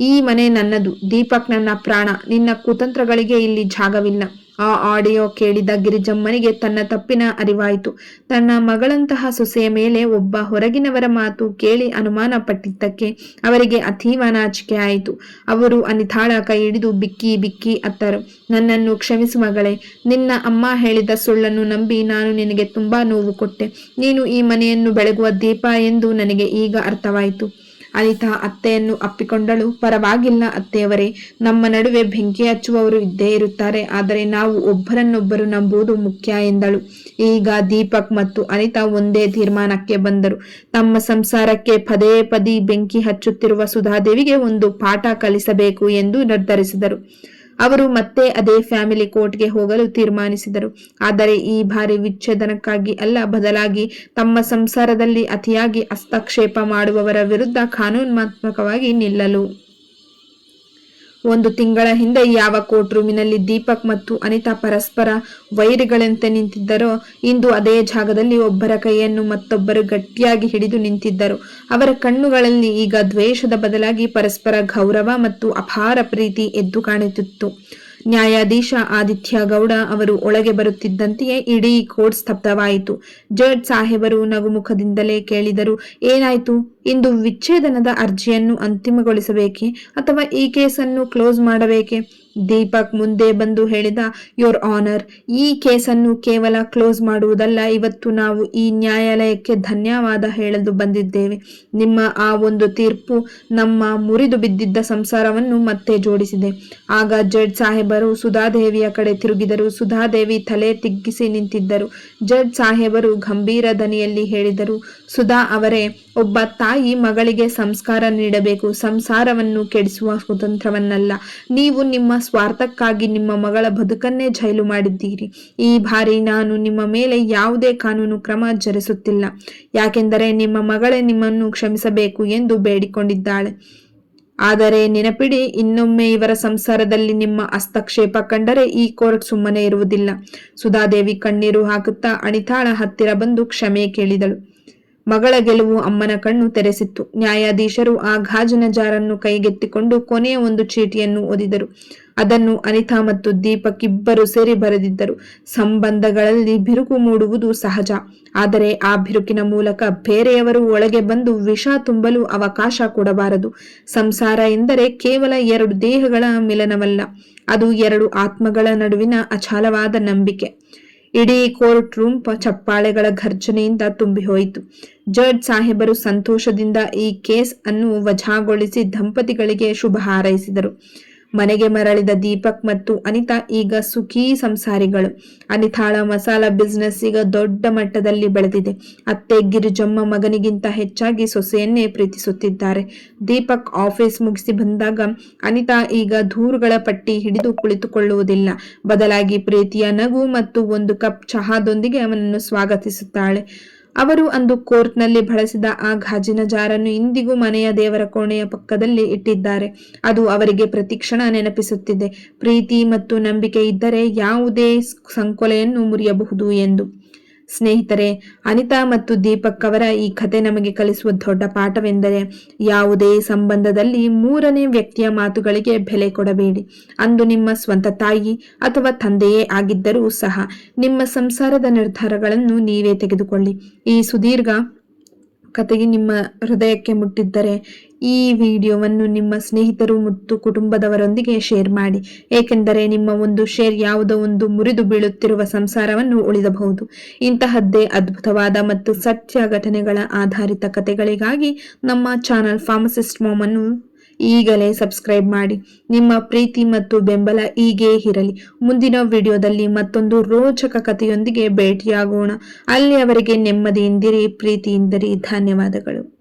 ಈ ಮನೆ ನನ್ನದು. ದೀಪಕ್ ನನ್ನ ಪ್ರಾಣ. ನಿನ್ನ ಕುತಂತ್ರಗಳಿಗೆ ಇಲ್ಲಿ ಜಾಗವಿಲ್ಲ. ಆ ಆಡಿಯೋ ಕೇಳಿದ ಗಿರಿಜಮ್ಮನಿಗೆ ತನ್ನ ತಪ್ಪಿನ ಅರಿವಾಯಿತು. ತನ್ನ ಮಗಳಂತಹ ಸೊಸೆಯ ಮೇಲೆ ಒಬ್ಬ ಹೊರಗಿನವರ ಮಾತು ಕೇಳಿ ಅನುಮಾನ ಪಟ್ಟಿದ್ದಕ್ಕೆ ಅವರಿಗೆ ಅತೀವ ನಾಚಿಕೆ ಆಯಿತು. ಅವರು ಅನಿತಾಳ ಕೈ ಹಿಡಿದು ಬಿಕ್ಕಿ ಬಿಕ್ಕಿ ಅತ್ತರು. ನನ್ನನ್ನು ಕ್ಷಮಿಸು ಮಗಳೇ, ನಿನ್ನ ಅಮ್ಮ ಹೇಳಿದ ಸುಳ್ಳನ್ನು ನಂಬಿ ನಾನು ನಿನಗೆ ತುಂಬಾ ನೋವು ಕೊಟ್ಟೆ. ನೀನು ಈ ಮನೆಯನ್ನು ಬೆಳಗುವ ದೀಪ ಎಂದು ನನಗೆ ಈಗ ಅರ್ಥವಾಯಿತು. ಅನಿತಾ ಅತ್ತೆಯನ್ನು ಅಪ್ಪಿಕೊಂಡಳು. ಪರವಾಗಿಲ್ಲ ಅತ್ತೆಯವರೇ, ನಮ್ಮ ನಡುವೆ ಬೆಂಕಿ ಹಚ್ಚುವವರು ಇದ್ದೇ ಇರುತ್ತಾರೆ, ಆದರೆ ನಾವು ಒಬ್ಬರನ್ನೊಬ್ಬರು ನಂಬುವುದು ಮುಖ್ಯ ಎಂದಳು. ಈಗ ದೀಪಕ್ ಮತ್ತು ಅನಿತಾ ಒಂದೇ ತೀರ್ಮಾನಕ್ಕೆ ಬಂದರು. ತಮ್ಮ ಸಂಸಾರಕ್ಕೆ ಪದೇ ಪದೇ ಬೆಂಕಿ ಹಚ್ಚುತ್ತಿರುವ ಸುಧಾದೇವಿಗೆ ಒಂದು ಪಾಠ ಕಲಿಸಬೇಕು ಎಂದು ನಿರ್ಧರಿಸಿದರು. ಅವರು ಮತ್ತೆ ಅದೇ ಫ್ಯಾಮಿಲಿ ಕೋರ್ಟ್ಗೆ ಹೋಗಲು ತೀರ್ಮಾನಿಸಿದರು. ಆದರೆ ಈ ಬಾರಿ ವಿಚ್ಛೇದನಕ್ಕಾಗಿ ಅಲ್ಲ, ಬದಲಾಗಿ ತಮ್ಮ ಸಂಸಾರದಲ್ಲಿ ಅತಿಯಾಗಿ ಹಸ್ತಕ್ಷೇಪ ಮಾಡುವವರ ವಿರುದ್ಧ ಕಾನೂನಾತ್ಮಕವಾಗಿ ನಿಲ್ಲಲು. ಒಂದು ತಿಂಗಳ ಹಿಂದೆ ಯಾವ ಕೋರ್ಟ್ ರೂಮಿನಲ್ಲಿ ದೀಪಕ್ ಮತ್ತು ಅನಿತಾ ಪರಸ್ಪರ ವೈರಿಗಳಂತೆ ನಿಂತಿದ್ದರೋ, ಇಂದು ಅದೇ ಜಾಗದಲ್ಲಿ ಒಬ್ಬರ ಕೈಯನ್ನು ಮತ್ತೊಬ್ಬರು ಗಟ್ಟಿಯಾಗಿ ಹಿಡಿದು ನಿಂತಿದ್ದರು. ಅವರ ಕಣ್ಣುಗಳಲ್ಲಿ ಈಗ ದ್ವೇಷದ ಬದಲಾಗಿ ಪರಸ್ಪರ ಗೌರವ ಮತ್ತು ಅಪಾರ ಪ್ರೀತಿ ಎದ್ದು ಕಾಣುತ್ತಿತ್ತು. ನ್ಯಾಯಾಧೀಶ ಆದಿತ್ಯ ಗೌಡ ಅವರು ಒಳಗೆ ಬರುತ್ತಿದ್ದಂತೆಯೇ ಇಡೀ ಕೋರ್ಟ್ ಸ್ತಬ್ಧವಾಯಿತು. ಜಡ್ಜ್ ಸಾಹೇಬರು ನಗುಮುಖದಿಂದಲೇ ಕೇಳಿದರು, ಏನಾಯ್ತು? ಇಂದು ವಿಚ್ಛೇದನದ ಅರ್ಜಿಯನ್ನು ಅಂತಿಮಗೊಳಿಸಬೇಕೆ ಅಥವಾ ಈ ಕೇಸನ್ನು ಕ್ಲೋಸ್ ಮಾಡಬೇಕೆ? ದೀಪಕ್ ಮುಂದೆ ಬಂದು ಹೇಳಿದ ಯೋರ್ ಆನರ್ ಈ ಕೇಸನ್ನು ಕೇವಲ ಕ್ಲೋಸ್ ಮಾಡುವುದಲ್ಲ. ಇವತ್ತು ನಾವು ಈ ನ್ಯಾಯಾಲಯಕ್ಕೆ ಧನ್ಯವಾದ ಹೇಳಲು ಬಂದಿದ್ದೇವೆ. ನಿಮ್ಮ ಆ ಒಂದು ತೀರ್ಪು ನಮ್ಮ ಮುರಿದು ಬಿದ್ದಿದ್ದ ಸಂಸಾರವನ್ನು ಮತ್ತೆ ಜೋಡಿಸಿದೆ. ಆಗ ಜಡ್ಜ್ ಸಾಹೇಬರು ಸುಧಾದೇವಿಯ ಕಡೆ ತಿರುಗಿದರು. ಸುಧಾದೇವಿ ತಲೆ ತಿಗ್ಗಿಸಿ ನಿಂತಿದ್ದರು. ಜಡ್ ಸಾಹೇಬರು ಗಂಭೀರ ದನಿಯಲ್ಲಿ ಹೇಳಿದರು, ಸುಧಾ ಅವರೇ, ಒಬ್ಬ ತಾಯಿ ಮಗಳಿಗೆ ಸಂಸ್ಕಾರ ನೀಡಬೇಕು. ಸಂಸಾರವನ್ನು ಕೆಡಿಸುವ ಸ್ವತಂತ್ರವನ್ನಲ್ಲ. ನೀವು ನಿಮ್ಮ ಸ್ವಾರ್ಥಕ್ಕಾಗಿ ನಿಮ್ಮ ಮಗಳ ಬದುಕನ್ನೇ ಜೈಲು ಮಾಡಿದ್ದೀರಿ. ಈ ಬಾರಿ ನಾನು ನಿಮ್ಮ ಮೇಲೆ ಯಾವುದೇ ಕಾನೂನು ಕ್ರಮ ಜರಿಸುತ್ತಿಲ್ಲ ಯಾಕೆಂದರೆ ನಿಮ್ಮ ಮಗಳೇ ನಿಮ್ಮನ್ನು ಕ್ಷಮಿಸಬೇಕು ಎಂದು ಬೇಡಿಕೊಂಡಿದ್ದಾಳೆ. ಆದರೆ ನೆನಪಿಡಿ, ಇನ್ನೊಮ್ಮೆ ಇವರ ಸಂಸಾರದಲ್ಲಿ ನಿಮ್ಮ ಹಸ್ತಕ್ಷೇಪ ಕಂಡರೆ ಈ ಕೋರ್ಟ್ ಸುಮ್ಮನೆ ಇರುವುದಿಲ್ಲ. ಸುಧಾದೇವಿ ಕಣ್ಣೀರು ಹಾಕುತ್ತಾ ಅಣಿತಾಳ ಹತ್ತಿರ ಬಂದು ಕ್ಷಮೆ ಕೇಳಿದಳು. ಮಗಳ ಗೆಲುವು ಅಮ್ಮನ ಕಣ್ಣು ತೆರೆಸಿತ್ತು. ನ್ಯಾಯಾಧೀಶರು ಆ ಗಾಜಿನ ಜಾರನ್ನು ಕೈಗೆತ್ತಿಕೊಂಡು ಕೊನೆಯ ಒಂದು ಚೀಟಿಯನ್ನು ಓದಿದರು. ಅದನ್ನು ಅನಿತಾ ಮತ್ತು ದೀಪಕ್ ಇಬ್ಬರು ಸೇರಿ ಬರೆದಿದ್ದರು. ಸಂಬಂಧಗಳಲ್ಲಿ ಬಿರುಕು ಮೂಡುವುದು ಸಹಜ. ಆದರೆ ಆ ಬಿರುಕಿನ ಮೂಲಕ ಬೇರೆಯವರು ಒಳಗೆ ಬಂದು ವಿಷ ತುಂಬಲು ಅವಕಾಶ ಕೊಡಬಾರದು. ಸಂಸಾರ ಎಂದರೆ ಕೇವಲ ಎರಡು ದೇಹಗಳ ಮಿಲನವಲ್ಲ. ಅದು ಎರಡು ಆತ್ಮಗಳ ನಡುವಿನ ಅಚಾಲವಾದ ನಂಬಿಕೆ. ಇಡೀ ಕೋರ್ಟ್ ರೂಮ್ ಚಪ್ಪಾಳೆಗಳ ಘರ್ಜನೆಯಿಂದ ತುಂಬಿ ಹೋಯಿತು ಜಡ್ಜ್ ಸಾಹೇಬರು ಸಂತೋಷದಿಂದ ಈ ಕೇಸ್ ಅನ್ನು ವಜಾಗೊಳಿಸಿ ದಂಪತಿಗಳಿಗೆ ಶುಭ ಹಾರೈಸಿದರು. ಮನೆಗೆ ಮರಳಿದ ದೀಪಕ್ ಮತ್ತು ಅನಿತಾ ಈಗ ಸುಖಿ ಸಂಸಾರಿಗಳು. ಅನಿತಾಳ ಮಸಾಲ ಬಿಸ್ನೆಸ್ ಈಗ ದೊಡ್ಡ ಮಟ್ಟದಲ್ಲಿ ಬೆಳೆದಿದೆ. ಅತ್ತೆ ಗಿರಿಜಮ್ಮ ಮಗನಿಗಿಂತ ಹೆಚ್ಚಾಗಿ ಸೊಸೆಯನ್ನೇ ಪ್ರೀತಿಸುತ್ತಿದ್ದಾರೆ. ದೀಪಕ್ ಆಫೀಸ್ ಮುಗಿಸಿ ಬಂದಾಗ ಅನಿತಾ ಈಗ ದೂರುಗಳ ಪಟ್ಟಿ ಹಿಡಿದು ಕುಳಿತುಕೊಳ್ಳುವುದಿಲ್ಲ. ಬದಲಾಗಿ ಪ್ರೀತಿಯ ನಗು ಮತ್ತು ಒಂದು ಕಪ್ ಚಹಾದೊಂದಿಗೆ ಅವನನ್ನು ಸ್ವಾಗತಿಸುತ್ತಾಳೆ. ಅವರು ಅಂದು ಕೋರ್ಟ್ನಲ್ಲಿ ಬಳಸಿದ ಆ ಗಾಜಿನ ಜಾರನ್ನು ಇಂದಿಗೂ ಮನೆಯ ದೇವರ ಕೋಣೆಯ ಪಕ್ಕದಲ್ಲಿ ಇಟ್ಟಿದ್ದಾರೆ. ಅದು ಅವರಿಗೆ ಪ್ರತಿಕ್ಷಣ ನೆನಪಿಸುತ್ತಿದೆ. ಪ್ರೀತಿ ಮತ್ತು ನಂಬಿಕೆ ಇದ್ದರೆ ಯಾವುದೇ ಸಂಕೊಲೆಯನ್ನು ಮುರಿಯಬಹುದು ಎಂದು. ಸ್ನೇಹಿತರೆ, ಅನಿತಾ ಮತ್ತು ದೀಪಕ್ ಅವರ ಈ ಕತೆ ನಮಗೆ ಕಲಿಸುವ ದೊಡ್ಡ ಪಾಠವೆಂದರೆ, ಯಾವುದೇ ಸಂಬಂಧದಲ್ಲಿ ಮೂರನೇ ವ್ಯಕ್ತಿಯ ಮಾತುಗಳಿಗೆ ಬೆಲೆ ಕೊಡಬೇಡಿ. ಅಂದು ನಿಮ್ಮ ಸ್ವಂತ ತಾಯಿ ಅಥವಾ ತಂದೆಯೇ ಆಗಿದ್ದರೂ ಸಹ, ನಿಮ್ಮ ಸಂಸಾರದ ನಿರ್ಧಾರಗಳನ್ನು ನೀವೇ ತೆಗೆದುಕೊಳ್ಳಿ. ಈ ಸುದೀರ್ಘ ಕತೆಗೆ ನಿಮ್ಮ ಹೃದಯಕ್ಕೆ ಮುಟ್ಟಿದ್ದರೆ ಈ ವಿಡಿಯೋವನ್ನು ನಿಮ್ಮ ಸ್ನೇಹಿತರು ಮತ್ತು ಕುಟುಂಬದವರೊಂದಿಗೆ ಶೇರ್ ಮಾಡಿ. ಏಕೆಂದರೆ ನಿಮ್ಮ ಒಂದು ಶೇರ್ ಯಾವುದೋ ಒಂದು ಮುರಿದು ಬೀಳುತ್ತಿರುವ ಸಂಸಾರವನ್ನು ಉಳಿದಬಹುದು. ಇಂತಹದ್ದೇ ಅದ್ಭುತವಾದ ಮತ್ತು ಸತ್ಯ ಘಟನೆಗಳ ಆಧಾರಿತ ಕಥೆಗಳಿಗಾಗಿ ನಮ್ಮ ಚಾನಲ್ ಫಾರ್ಮಸಿಸ್ಟ್ ಮೋಮ್ ಅನ್ನು ಈಗಲೇ ಸಬ್ಸ್ಕ್ರೈಬ್ ಮಾಡಿ. ನಿಮ್ಮ ಪ್ರೀತಿ ಮತ್ತು ಬೆಂಬಲ ಹೀಗೇ ಇರಲಿ. ಮುಂದಿನ ವಿಡಿಯೋದಲ್ಲಿ ಮತ್ತೊಂದು ರೋಚಕ ಕಥೆಯೊಂದಿಗೆ ಭೇಟಿಯಾಗೋಣ. ಅಲ್ಲಿಯವರೆಗೆ ನೆಮ್ಮದಿಯಿಂದಿರಿ ಪ್ರೀತಿಯಿಂದಿರಿ ಧನ್ಯವಾದಗಳು.